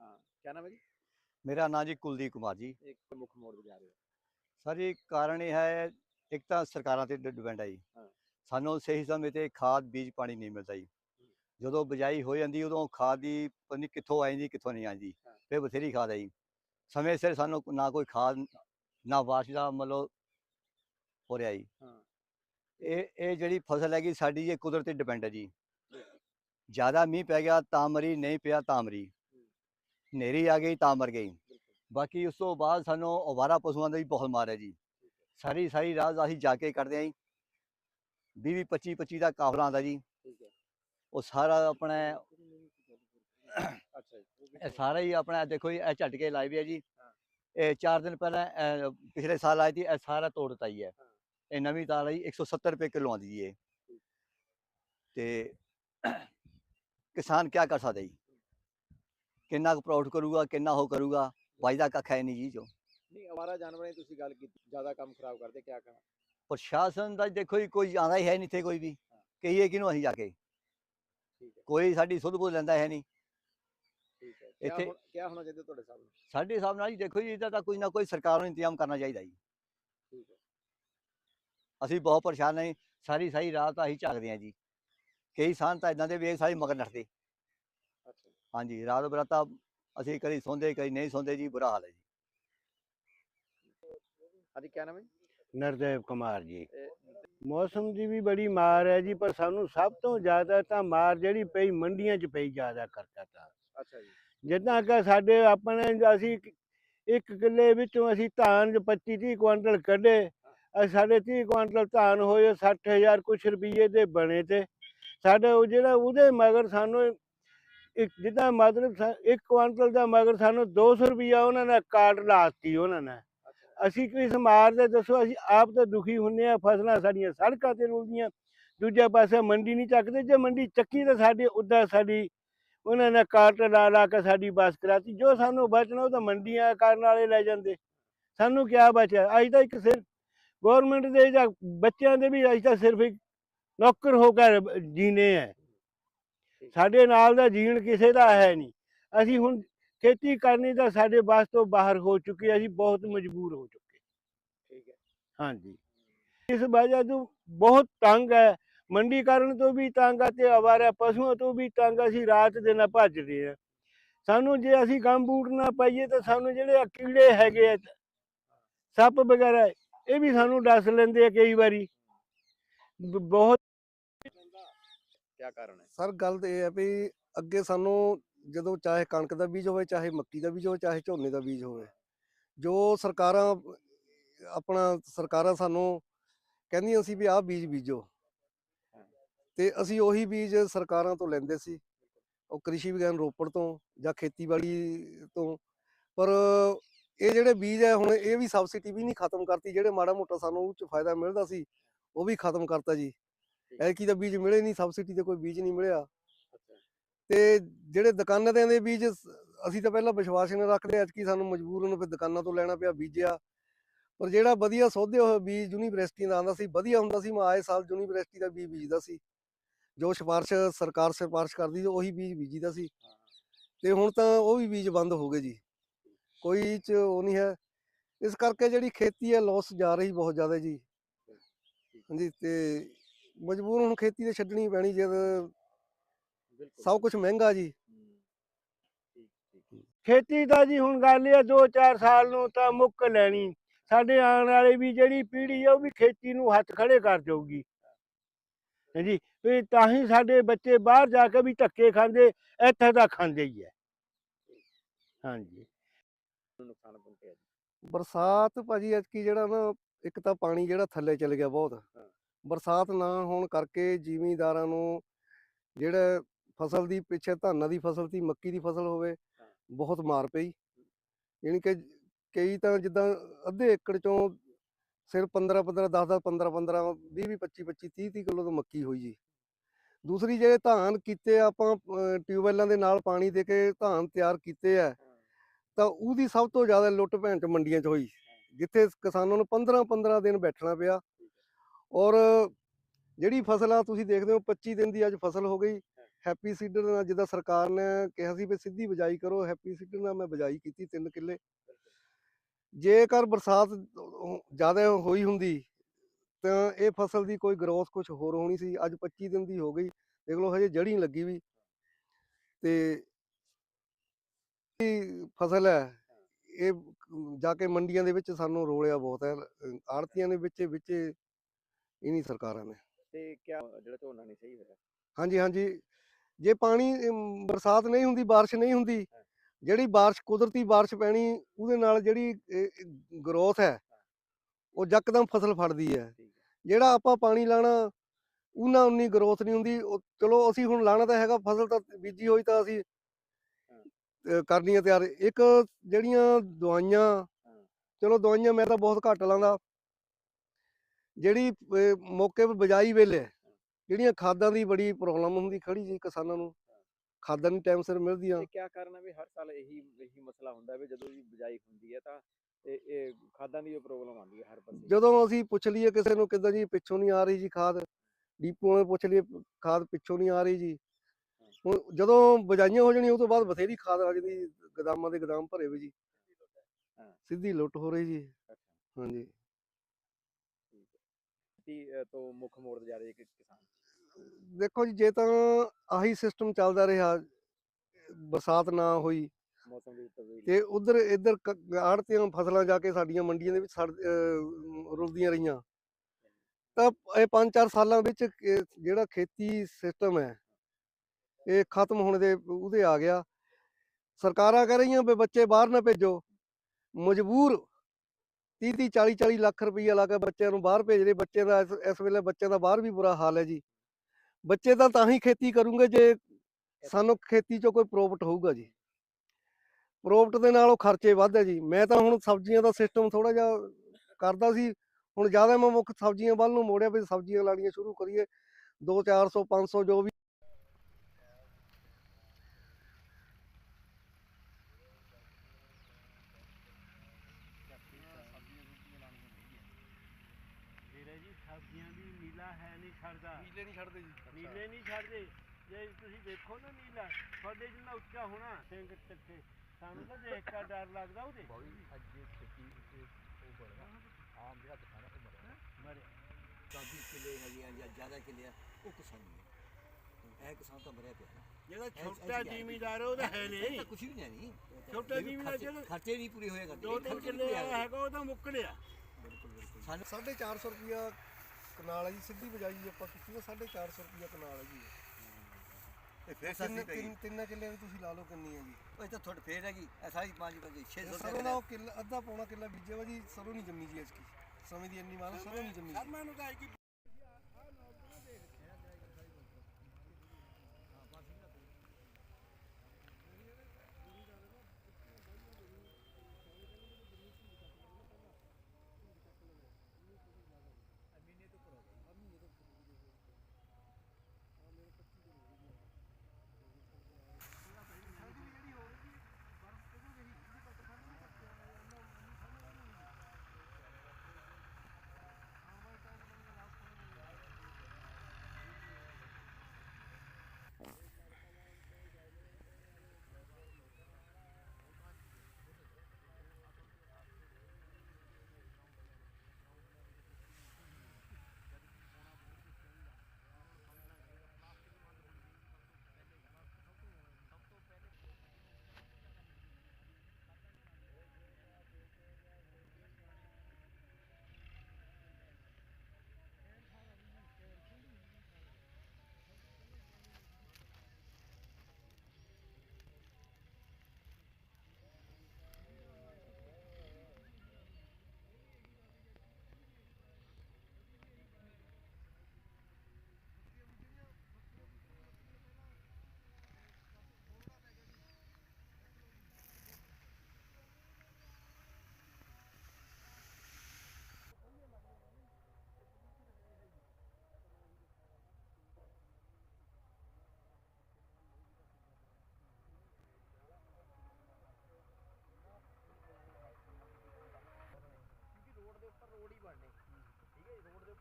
ਹਾਂ। ਕਿਆ ਨਾਮ ਹੈ ਜੀ? ਮੇਰਾ ਨਾਂ ਜੀ ਕੁਲਦੀਪ ਕੁਮਾਰ ਜੀ। ਇੱਕ ਮੁੱਖ ਮੋੜ ਤੇ ਜਾ ਰਹੇ ਹੋ? ਸਰ ਜੀ ਕਾਰਨ ਇਹ ਹੈ ਇੱਕ ਤਾਂ ਸਰਕਾਰਾਂ ਤੇ ਡਿਪੈਂਡ ਹੈ ਜੀ। ਸਾਨੂੰ ਸਹੀ ਸਮੇਂ ਤੇ ਖਾਦ ਬੀਜ ਪਾਣੀ ਨਹੀਂ ਮਿਲਦਾ ਜੀ। ਜਦੋਂ ਬਿਜਾਈ ਹੋ ਜਾਂਦੀ ਉਦੋਂ ਖਾਦ ਦੀ ਪਤਾ ਨਹੀਂ ਕਿੱਥੋਂ ਆ ਜਾਂਦੀ ਕਿੱਥੋਂ ਨਹੀਂ ਆਉਂਦੀ ਹਾਂ। ਫਿਰ ਬਥੇਰੀ ਖਾਦ ਜੀ ਸਮੇਂ ਸਿਰ ਸਾਨੂੰ ਨਾ ਕੋਈ ਖਾਦ ਨਾ ਬਾਰਿਸ਼ ਦਾ ਮਤਲਬ ਹੋ ਰਿਹਾ ਜੀ। ਇਹ ਇਹ ਜਿਹੜੀ ਫਸਲ ਹੈਗੀ ਸਾਡੀ ਇਹ ਕੁਦਰਤੀ ਡਿਪੈਂਡ ਹੈ ਜੀ। ਜ਼ਿਆਦਾ ਮੀਂਹ ਪੈ ਗਿਆ ਤਾਂ ਮਰੀ ਨਹੀਂ ਪਿਆ ਤਾਂ ਮਰੀ। ਹਨੇਰੀ ਆ ਗਈ ਤਾਂ ਮਰ ਗਈ। ਬਾਕੀ ਉਸ ਤੋਂ ਬਾਅਦ ਸਾਨੂੰ ਅਵਾਰਾ ਪਸ਼ੂਆਂ ਦਾ ਵੀ ਬਹੁਤ ਮਾਰ ਹੈ ਜੀ। ਸਾਰੀ ਸਾਰੀ ਰਾਤ ਅਸੀਂ ਜਾ ਕੇ ਕੱਢਦੇ ਆਂ ਜੀ। 20 25 25 ਦਾ ਕਾਫਲਾ ਆਉਂਦਾ ਜੀ। ਉਹ ਸਾਰਾ ਆਪਣਾ ਅੱਛਾ ਇਹ? ਸਾਰਾ ਹੀ ਆਪਣਾ ਦੇਖੋ ਜੀ ਇਹ ਝਟਕੇ ਲਾਏ ਵੀ ਹੈ ਜੀ। ਹਾਂ। ਇਹ 4 ਦਿਨ ਪਹਿਲਾਂ ਇਹ ਪਿਛਲੇ ਸਾਲ ਆਈ ਸੀ ਇਹ ਸਾਰਾ ਤੋੜ ਦਿੱਤਾ ਹੀ ਹੈ ਹਾਂ। ਇਹ ਨਵੀਂ ਤਾਰ ਆਈ 170 ਰੁਪਏ ਕਿਲੋ ਆਉਂਦੀ ਜੀ ਇਹ। ਤੇ ਕਿਸਾਨ ਕੀ ਕਰ ਸਕਦਾ ਜੀ? ਕਿੰਨਾ ਕੁ ਪ੍ਰੋਫਿਟ ਕਰੂਗਾ ਕਿੰਨਾ ਉਹ ਕਰੂਗਾ ਵਾਜਦਾ ਕੱਖ ਹੈ ਨਹੀਂ ਜੀ ਜੋ। ਨਹੀਂ ਅਵਾਰਾ ਜਾਨਵਰਾਂ ਦੀ ਤੁਸੀਂ ਗੱਲ ਕੀਤੀ ਜ਼ਿਆਦਾ ਕੰਮ ਖਰਾਬ ਕਰਦੇ ਕਿਆ ਕਰਾਂ? ਪ੍ਰਸ਼ਾਸਨ ਦਾ ਦੇਖੋ ਜੀ ਕੋਈ ਆਉਂਦਾ ਹੀ ਹੈ ਨਹੀਂ ਇੱਥੇ ਕੋਈ ਵੀ। ਕਹੀਏ ਕਿਹਨੂੰ ਅਸੀਂ ਜਾ ਕੇ? ਠੀਕ ਹੈ। ਕੋਈ ਸਾਡੀ ਸੁਧ ਬੁੱਧ ਲੈਂਦਾ ਹੈ ਨਹੀਂ। ਠੀਕ ਹੈ। ਕਿਆ ਇੱਥੇ- ਕਿਆ ਹੋਣਾ ਚਾਹੀਦਾ ਤੁਹਾਡੇ ਸਾਹਮਣੇ ਸਾਡੇ ਹਿਸਾਬ ਨਾਲ ਜੀ ਦੇਖੋ ਜੀ ਇਹਦਾ ਤਾਂ ਕੋਈ ਨਾ ਕੋਈ ਸਰਕਾਰ ਨੂੰ ਇੰਤਜ਼ਾਮ ਕਰਨਾ ਚਾਹੀਦਾ ਜੀ। ਠੀਕ ਹੈ। ਅਸੀਂ ਬਹੁਤ ਪਰੇਸ਼ਾਨ ਹਾਂ ਸਾਰੀ ਸਾਰੀ ਰਾਤ ਅਸੀਂ ਝਾਕਦੇ ਹਾਂ ਜੀ। ਕਈ ਸਾਨ ਤਾਂ ਇਦਾਂ ਦੇ ਵੇਖ ਸਾਰੇ ਮਗਰ ਨੱਠਦੇ। ਅੱਛਾ। ਹਾਂਜੀ ਰਾਤ ਬਰਾਤਾ ਅਸੀਂ ਕਦੀ ਸੌਂਦੇ ਕਦੀ ਨਹੀਂ ਸੌਂਦੇ ਜੀ ਬੁਰਾ ਹਾਲ ਹੈ ਜੀ। ਹਾਂਜੀ ਕਿਆ ਨਾਮ ਹੈ? ਨਰਦੇਵ ਕੁਮਾਰ ਜੀ। ਇਹ ਮੌਸਮ ਦੀ ਵੀ ਬੜੀ ਮਾਰ ਹੈ ਜੀ ਪਰ ਸਾਨੂੰ ਸਭ ਤੋਂ ਜ਼ਿਆਦਾ ਤਾਂ ਮਾਰ ਜਿਹੜੀ ਪਈ ਮੰਡੀਆਂ 'ਚ ਪਈ ਜ਼ਿਆਦਾ ਕਰਤਾ ਤਾਂ। ਅੱਛਾ ਜੀ। ਜਿੱਦਾਂ ਕਿ ਸਾਡੇ ਆਪਣੇ ਅਸੀਂ ਇੱਕ- ਕਿੱਲੇ ਵਿੱਚੋਂ ਅਸੀਂ ਧਾਨ 25 30 ਕੁਆਂਟਲ ਕੱਢੇ ਸਾਡੇ 30 ਕੁਆਂਟਲ ਧਾਨ ਹੋਏ 60000 ਕੁਛ ਰੁਪਏ ਦੇ ਬਣੇ ਤੇ ਸਾਡੇ ਉਹ ਜਿਹੜਾ ਉਹਦੇ ਮਗਰ ਸਾਨੂੰ ਇੱਕ ਜਿੱਦਾਂ ਮਤਲਬ ਇੱਕ ਕੁਆਂਟਲ ਦਾ ਮਗਰ ਸਾਨੂੰ 200 ਰੁਪਇਆ ਉਹਨਾਂ ਨੇ ਕਾਟ ਲਾਤੀ ਉਹਨਾਂ ਨੇ। ਅਸੀਂ ਕਿਸ ਮਾਰਦੇ ਦੱਸੋ, ਅਸੀਂ ਆਪ ਤਾਂ ਦੁਖੀ ਹੁੰਨੇ ਆ, ਫਸਲਾਂ ਸਾਡੀਆਂ ਸੜਕਾਂ ਤੇ ਰੁਲਦੀਆਂ। ਦੂਜੇ ਪਾਸੇ ਮੰਡੀ ਨਹੀਂ ਚੱਕਦੇ, ਜੇ ਮੰਡੀ ਚੱਕੀ ਤਾਂ ਸਾਡੀ ਉੱਦਾਂ ਸਾਡੀ, ਉਹਨਾਂ ਨੇ ਕਾਰਟ ਲਾ ਲਾ ਕੇ ਸਾਡੀ ਬੱਸ ਕਰਾਤੀ। ਜੋ ਸਾਨੂੰ ਬਚਣਾ, ਉਹ ਤਾਂ ਮੰਡੀਆਂ ਕਰਨ ਵਾਲੇ ਲੈ ਜਾਂਦੇ। ਸਾਨੂੰ ਕਿਆ ਬਚਿਆ? ਅੱਜ ਤਾਂ ਇੱਕ ਸਿਰਫ ਗਵਰਨਮੈਂਟ ਦੇ ਜਾਂ ਬੱਚਿਆਂ ਦੇ ਵੀ ਅੱਜ ਤਾਂ ਸਿਰਫ ਇੱਕ ਨੌਕਰ ਹੋ ਕੇ ਬ- ਜੀਣੇ ਹੈ ਸਾਡੇ ਨਾਲ ਦਾ ਜੀਣ ਕਿਸੇ ਦਾ ਹੈ ਨਹੀਂ। ਅਸੀਂ ਹੁਣ ਖੇਤੀ ਕਰਨੀ ਤਾਂ ਸਾਡੇ ਬਸ ਤੋਂ ਬਾਹਰ ਹੋ ਚੁੱਕੀ ਹੈ, ਅਸੀਂ ਬਹੁਤ ਮਜਬੂਰ ਹੋ ਚੁੱਕੇ ਠੀਕ ਹੈ। ਹਾਂਜੀ। ਇਸ ਵਜ੍ਹਾ ਤੋਂ ਬਹੁਤ ਤੰਗ ਹੈ। ਮੰਡੀਕਰਨ ਤੋਂ ਵੀ ਤੰਗ ਆ ਤੇ ਅਵਾਰਾ ਪਸ਼ੂਆਂ ਤੋਂ ਵੀ ਤੰਗ ਅਸੀਂ ਰਾਤ ਦਿਨ ਭੱਜਦੇ ਆ ਸਾਨੂੰ ਜੇ ਅਸੀਂ ਗਮ ਬੂਟ ਨਾ ਪਾਈਏ ਤਾਂ ਸਾਨੂੰ ਜਿਹੜੇ ਕੀੜੇ ਹੈਗੇ ਆ ਸੱਪ ਵਗੈਰਾ ਇਹ ਵੀ ਸਾਨੂੰ ਡਸ ਲੈਂਦੇ ਆ ਕਈ ਵਾਰੀ। ਬਹੁਤ ਕੀ ਕਾਰਨ ਹੈ? ਸਰ ਗੱਲ ਤੇ ਇਹ ਹੈ ਵੀ ਅੱਗੇ ਸਾਨੂੰ ਜਦੋਂ ਚਾਹੇ ਕਣਕ ਦਾ ਬੀਜ ਹੋਵੇ ਚਾਹੇ ਮੱਕੀ ਦਾ ਬੀਜ ਹੋਵੇ ਚਾਹੇ ਝੋਨੇ ਦਾ ਬੀਜ ਹੋਵੇ ਜੋ ਸਰਕਾਰਾਂ ਆਪਣਾ ਸਰਕਾਰਾਂ ਸਾਨੂੰ ਕਹਿੰਦੀਆਂ ਸੀ ਵੀ ਆਹ ਬੀਜ ਬੀਜੋ। ਤੇ ਅਸੀਂ ਉਹੀ ਬੀਜ ਸਰਕਾਰਾਂ ਤੋਂ ਲੈਂਦੇ ਸੀ ਉਹ ਕ੍ਰਿਸ਼ੀ ਵਿਗਿਆਨ ਰੋਪੜ ਤੋਂ ਜਾਂ ਖੇਤੀਬਾੜੀ ਤੋਂ। ਪਰ ਇਹ ਜਿਹੜੇ ਬੀਜ ਹੈ ਹੁਣ ਇਹ ਵੀ ਸਬਸਿਡੀ ਵੀ ਨਹੀਂ ਖਤਮ ਕਰਤੀ ਜਿਹੜੇ ਮਾੜਾ ਮੋਟਾ ਸਾਨੂੰ ਉਹ ਚ ਫਾਇਦਾ ਮਿਲਦਾ ਸੀ ਉਹ ਵੀ ਖਤਮ ਕਰਤਾ ਜੀ। ਐਤਕੀ ਦਾ ਬੀਜ ਮਿਲੇ ਨਹੀਂ ਸਬਸਿਡੀ ਤੇ ਕੋਈ ਬੀਜ ਨਹੀਂ ਮਿਲਿਆ। ਤੇ ਜਿਹੜੇ ਦੁਕਾਨਾਂ ਦੇ ਬੀਜ ਅਸੀਂ ਤਾਂ ਪਹਿਲਾਂ ਵਿਸ਼ਵਾਸ ਨਾ ਰੱਖਦੇ ਐਤਕੀ ਸਾਨੂੰ ਮਜਬੂਰਨ ਫਿਰ ਦੁਕਾਨਾਂ ਤੋਂ ਲੈਣਾ ਪਿਆ ਬੀਜਿਆ। ਪਰ ਜਿਹੜਾ ਵਧੀਆ ਸੋਧੇ ਹੋਏ ਬੀਜ ਯੂਨੀਵਰਸਿਟੀ ਦਾ ਆਉਂਦਾ ਸੀ ਵਧੀਆ ਹੁੰਦਾ ਸੀ ਮੈਂ ਆਏ ਸਾਲ ਯੂਨੀਵਰਸਿਟੀ ਦਾ ਬੀਜ ਬੀਜਦਾ ਸੀ। ਜੋ ਸਿਫਾਰਿਸ਼ ਸਰਕਾਰ ਸਿਫਾਰਿਸ਼ ਕਰਦੀ ਸੀ ਉਹੀ ਬੀਜ ਬੀਜੀਦਾ ਸੀ। ਤੇ ਹੁਣ ਤਾਂ ਉਹ ਵੀ ਬੀਜ ਬੰਦ ਹੋ ਗਏ ਜੀ। ਕੋਈ ਚ ਉਹ ਨਹੀਂ ਹੈ। ਇਸ ਕਰਕੇ ਜਿਹੜੀ ਖੇਤੀ ਹੈ ਲਾਸ ਜਾ ਰਹੀ ਬਹੁਤ ਜ਼ਿਆਦਾ ਜੀ। ਹਾਂਜੀ ਤੇ ਮਜਬੂਰ ਹੁਣ ਖੇਤੀ ਤੇ ਛੱਡਣੀ ਪੈਣੀ ਜਦ ਸਭ ਕੁਝ ਮਹਿੰਗਾ ਜੀ। ਹੂੰ। ਠੀਕ ਠੀਕ। ਖੇਤੀ ਦਾ ਜੀ ਹੁਣ ਗੱਲ ਇਹ 2-4 ਸਾਲ ਨੂੰ ਤਾਂ ਮੁੱਕ ਲੈਣੀ। ਸਾਡੇ ਆਉਣ ਵਾਲੀ ਵੀ ਜਿਹੜੀ ਪੀੜ੍ਹੀ ਹੈ ਉਹ ਵੀ ਖੇਤੀ ਨੂੰ ਹੱਥ ਖੜੇ ਕਰ ਜਾਊਗੀ। ਹਾਂਜੀ ਵੀ ਤਾਂ ਹੀ ਸਾਡੇ ਬੱਚੇ ਬਾਹਰ ਜਾ ਕੇ ਵੀ ਧੱਕੇ ਖਾਂਦੇ ਇੱਥੇ ਤਾਂ ਖਾਂਦੇ ਹੀ ਹੈ ਹਾਂਜੀ ਨੂੰ ਨੁਕਸਾਨ ਪਹੁੰਚਿਆ ਜੀ? ਬਰਸਾਤ ਭਾਜੀ ਐਤਕੀ ਜਿਹੜਾ ਨਾ ਇੱਕ ਤਾਂ ਪਾਣੀ ਜਿਹੜਾ ਥੱਲੇ ਚਲ ਗਿਆ ਬਹੁਤ। ਬਰਸਾਤ ਨਾ ਹੋਣ ਕਰਕੇ ਜ਼ਿਮੀਂਦਾਰਾਂ ਨੂੰ ਜਿਹੜਾ ਫਸਲ ਦੀ ਪਿੱਛੇ ਧਾਨਾਂ ਦੀ ਫਸਲ ਸੀ ਮੱਕੀ ਦੀ ਫਸਲ ਹੋਵੇ ਬਹੁਤ ਮਾਰ ਪਈ। ਯਾਨੀ ਕਿ ਕਈ ਤਾਂ ਜਿੱਦਾਂ ਅੱਧੇ ਏਕੜ ਚੋਂ ਸਿਰਫ 15 15 10 10 15 15 20 20 25 25 30 30 ਕਿਲੋ ਤੋਂ ਮੱਕੀ ਹੋਈ ਜੀ। ਦੂਸਰੀ ਜਿਹੜੇ ਧਾਨ ਕੀਤੇ ਆਪਾਂ ਟਿਊਬਵੈੱਲਾਂ ਦੇ ਨਾਲ ਪਾਣੀ ਦੇ ਕੇ ਧਾਨ ਤਿਆਰ ਕੀਤੇ ਆ ਤਾਂ ਉਹਦੀ ਸਭ ਤੋਂ ਜ਼ਿਆਦਾ ਲੁੱਟ ਭੈਣ ਚ ਮੰਡੀਆਂ 'ਚ ਹੋਈ। ਜਿੱਥੇ ਕਿਸਾਨਾਂ ਨੂੰ 15 15 ਦਿਨ ਬੈਠਣਾ ਪਿਆ। ਔਰ ਜਿਹੜੀ ਫਸਲ ਆ ਤੁਸੀਂ ਦੇਖਦੇ ਹੋ 25 ਦਿਨ ਦੀ ਅੱਜ ਫਸਲ ਹੋ ਗਈ। ਹੈਪੀ ਸੀਡਰ ਨਾਲ ਜਿੱਦਾਂ ਸਰਕਾਰ ਨੇ ਕਿਹਾ ਸੀ ਵੀ ਸਿੱਧੀ ਬਿਜਾਈ ਕਰੋ ਹੈਪੀ ਸੀਡਰ ਨਾਲ ਮੈਂ ਬਿਜਾਈ ਕੀਤੀ 3 ਕਿੱਲੇ। ਜੇਕਰ ਬਰਸਾਤ ਜ਼ਿਆਦਾ ਹੋਈ ਹੁੰਦੀ ਤਾਂ ਇਹ ਫਸਲ ਦੀ ਕੋਈ ਗਰੋਥ ਕੁਝ ਹੋਰ ਹੋਣੀ ਸੀ। ਅੱਜ 25 ਦਿਨ ਦੀ ਹੋ ਗਈ ਦੇਖ ਲਓ ਹਜੇ ਜੜੀ ਲੱਗੀ ਵੀ। ਤੇ ਇਹ ਫਸਲ ਹੈ ਇਹ ਜਾ ਕੇ ਮੰਡੀਆਂ ਦੇ ਵਿੱਚ ਸਾਨੂੰ ਰੋਲਿਆ ਬਹੁਤ ਹੈ। ਆੜਤੀਆਂ ਦੇ ਵਿੱਚ ਵਿੱਚ ਇਹ ਨਹੀਂ ਸਰਕਾਰਾਂ ਨੇ। ਤੇ ਕਿਆ ਜਿਹੜਾ ਝੋਨਾ ਨਹੀਂ ਸਹੀ ਹੋਇਆ? ਹਾਂਜੀ ਹਾਂਜੀ। ਜੇ ਪਾਣੀ ਅਮ, ਬਰਸਾਤ ਨਹੀਂ ਹੁੰਦੀ ਬਾਰਿਸ਼ ਨਹੀਂ ਹੁੰਦੀ ਜਿਹੜੀ ਬਾਰਿਸ਼ ਕੁਦਰਤੀ ਬਾਰਿਸ਼ ਪੈਣੀ ਉਹਦੇ ਨਾਲ ਜਿਹੜੀ ਗਰੋਥ ਹੈ ਉਹ ਯਕਦਮ ਫਸਲ ਫੜਦੀ ਹੈ। ਠੀਕ ਹੈ। ਜਿਹੜਾ ਆਪਾਂ ਪਾਣੀ ਲਾਣਾ ਉਹਨਾਂ ਉਨੀ ਗਰੋਥ ਨਹੀਂ ਹੁੰਦੀ ਉਹ ਚਲੋ ਅਸੀਂ ਹੁਣ ਲਾਣਾ ਤਾਂ ਹੈਗਾ ਫਸਲ ਤਾਂ ਬੀਜੀ ਹੋਈ ਤਾਂ ਅਸੀਂ ਅਹ, ਕਰਨੀ ਹੈ ਤਿਆਰ। ਇੱਕ ਜਿਹੜੀਆਂ ਦਵਾਈਆਂ ਚਲੋ ਦਵਾਈਆਂ ਮੈਂ ਤਾਂ ਬਹੁਤ ਘੱਟ ਲਾਉਂਦਾ ਜਿਹੜੀ ਅਹ, ਮੌਕੇ 'ਤੇ ਬਜਾਈ ਵੇਲੇ ਜਿਹੜੀਆਂ ਖਾਦਾਂ ਦੀ ਬੜੀ ਪ੍ਰੋਬਲਮ ਹੁੰਦੀ ਖੜੀ ਜੀ ਕਿਸਾਨਾਂ ਨੂੰ ਖਾਦਾਂ ਨਹੀਂ ਟਾਈਮ ਸਿਰ ਮਿਲਦੀਆਂ। ਤੇ ਕਿਆ ਕਾਰਨ ਹੈ ਵੀ ਹਰ ਸਾਲ ਇਹੀ ਇਹੀ ਮਸਲਾ ਹੁੰਦਾ ਵੀ ਜਦੋਂ ਵੀ ਬਿਜਾਈ ਹੁੰਦੀ ਹੈ ਤਾਂ ਇਹ ਇਹ ਖਾਦਾਂ ਦੀ ਪ੍ਰੋਬਲਮ ਆਉਂਦੀ ਹੈ ਹਰ ਪਾਸੇ। ਜਦੋਂ ਅਸੀਂ ਪੁੱਛ ਲਈਏ ਕਿਸੇ ਨੂੰ ਕਿੱਦਾਂ ਜੀ ਪਿੱਛੋਂ ਨਹੀਂ ਆ ਰਹੀ ਜੀ ਖਾਦ ਡੀਪੂਆਂ ਨੂੰ ਪੁੱਛ ਲਈਏ ਖਾਦ ਪਿੱਛੋਂ ਨਹੀਂ ਆ ਰਹੀ ਜੀ। ਹੁਣ ਜਦੋਂ ਬਜਾਈਆਂ ਹੋ ਜਾਣੀਆਂ ਉਹ ਤੋਂ ਬਾਅਦ ਬਥੇਰੀ ਖਾਦ ਆ ਜਾਂਦੀ ਗਦਾਮਾਂ ਦੇ ਗਦਾਮ ਭਰੇ ਵੀ ਜੀ। ਸਿੱਧੀ ਲੁੱਟ ਹੋ। ਰਹੀ ਜੀ। ਹਾਂਜੀ। ਤੋਂ ਮੁੱਖ ਮੋੜ ਜਾ ਰਹੇ ਕਿ ਕਿਸਾਨ। ਦੇਖੋ ਜੀ ਜੇ ਤਾਂ ਆਹੀ ਸਿਸਟਮ ਚੱਲਦਾ ਰਿਹਾ ਬਰਸਾਤ ਨਾ ਹੋਈ ਮੌਸਮ ਦੀ ਤਬਦੀਲੀ ਤੇ ਉਧਰ ਇੱਧਰ ਆੜਤੀਆਂ ਫਸਲਾਂ ਜਾ ਕੇ ਸਾਡੀਆਂ ਮੰਡੀਆਂ ਦੇ ਵਿੱਚ ਰੁਲਦੀਆਂ ਰਹੀਆਂ। ਤਾਂ ਇਹ 5-4 ਸਾਲਾਂ ਵਿੱਚ ਜਿਹੜਾ ਖੇਤੀ ਸਿਸਟਮ ਹੈ ਇਹ ਖਤਮ ਹੋਣ ਦੇ ਉਹਦੇ ਆ ਗਿਆ। ਸਰਕਾਰਾਂ ਕਹਿ ਰਹੀਆਂ ਵੀ ਬੱਚੇ ਬਾਹਰ ਨਾ ਭੇਜੋ। ਮਜਬੂਰ 30-30 40-40 ਲੱਖ ਰੁਪਈਆ ਲਾ ਕੇ ਬੱਚਿਆਂ ਨੂੰ ਬਾਹਰ ਭੇਜ ਰਹੇ। ਬੱਚੇ ਦਾ ਇਸ ਵੇਲੇ ਬੱਚਿਆਂ ਦਾ ਬਾਹਰ ਵੀ ਬੁਰਾ ਹਾਲ ਹੈ ਜੀ। ਬੱਚੇ ਤਾਂ ਤਾਂ ਹੀ ਖੇਤੀ ਕਰੂੰਗੇ ਜੇ ਸਾਨੂੰ ਖੇਤੀ 'ਚੋਂ ਕੋਈ ਪ੍ਰੋਫਿਟ ਹੋਊਗਾ ਜੀ। ਪ੍ਰੋਫਿਟ ਦੇ ਨਾਲ ਉਹ ਖਰਚੇ ਵੱਧ ਜੀ। ਮੈਂ ਤਾਂ ਹੁਣ ਸਬਜ਼ੀਆਂ ਦਾ ਸਿਸਟਮ ਥੋੜਾ ਜਿਹਾ ਕਰਦਾ ਸੀ। ਹੁਣ ਜ਼ਿਆਦਾ ਮੈਂ ਮੁੱਖ ਸਬਜ਼ੀਆਂ ਵੱਲ ਨੂੰ ਮੋੜਿਆ ਵੀ ਸਬਜ਼ੀਆਂ ਲਾਣੀਆਂ ਸ਼ੁਰੂ ਕਰੀਏ। 2 400 500 ਜੋ ਵੀ ਸਬਜ਼ੀਆਂ ਵੀ ਛੱਡਦੇ ਜੀ। ਨੀਲੇ ਨਹੀਂ ਛੱਡਦੇ। ਜੇ ਤੁਸੀਂ ਦੇਖੋ ਨਾ ਨੀਲਾ ਤੁਹਾਡੇ ਜਿੰਨਾ ਉੱਚਾ ਹੋਣਾ ਸਿੰਘ ਤਿੱਖੇ ਸਾਨੂੰ ਤਾਂ ਦੇਖ ਕੇ ਡਰ ਲੱਗਦਾ ਉਹਦੇ। ਮਰੇ ਕਾਫੀ ਕਿੱਲੇ ਹੈਗੇ ਆ ਜਾਂ ਜ਼ਿਆਦਾ ਕਿੱਲੇ ਆ ਉਹ ਕਿਸਾਨੀ ਹੈ। ਇਹ ਕਿਸਾਨ ਤਾਂ ਮਰਿਆ ਪਿਆ ਜਿਹੜਾ ਛੋਟਾ ਜ਼ਿਮੀਦਾਰ ਉਹਦਾ ਹੈ ਇਹ ਨਹੀਂ। ਤਾਂ ਕੁਝ ਵੀ ਨਹੀਂ ਛੋਟਾ ਜ਼ਿਮੀਦਾਰ ਜਿਹੜਾ ਖਰਚੇ ਨਹੀਂ ਪੂਰੇ ਹੋਏ ਕਰਦੇ ਦੋ ਤਿੰਨ ਕਿੱਲੇ ਹੈਗਾ। ਉਹ ਤਾਂ ਮੁੱਕੜਿਆ ਬਿਲਕੁਲ ਬਿਲਕੁਲ। ਸਾਨੂੰ 450 ਰੁਪਿਆ ਕਨਾਲ ਹੈ ਜੀ ਸਿੱਧੀ ਬਜਾਈ ਆਪਾਂ ਕੀਤੀ ਤਾਂ 450 ਰੁਪਿਆ ਕਨਾਲ ਹੈ ਜੀ। ਤੇ ਫਿਰ ਤਿੰਨ ਪਈ ਤਿੰਨ ਤਿੰਨ ਕਿੱਲੇ ਦੀ ਤੁਸੀਂ ਲਾ ਲਓ ਕਿੰਨੀ ਹੈ ਜੀ। ਉਹ ਤਾਂ ਥੋੜੀ ਫੇਰ ਹੈਗੀ ਇਹ ਸਾਰੀ 5 5 600 ਸਰੋਂ ਦਾ ਉਹ ਕਿੱਲਾ ਅੱਧਾ ਪੌਣਾ ਕਿੱਲਾ ਬੀਜਿਆ ਵਾ ਜੀ ਸਰੋਂ ਨਹੀਂ ਜੰਮੀ ਜੀ ਐਸਕੀ ਸਮੇਂ ਦੀ ਇੰਨੀ ਮਾਰ ਸਰੋਂ ਨਹੀਂ ਜੰਮੀ ਜੀ। ਮੈਨੂੰ ਤਾਂ ਕੀ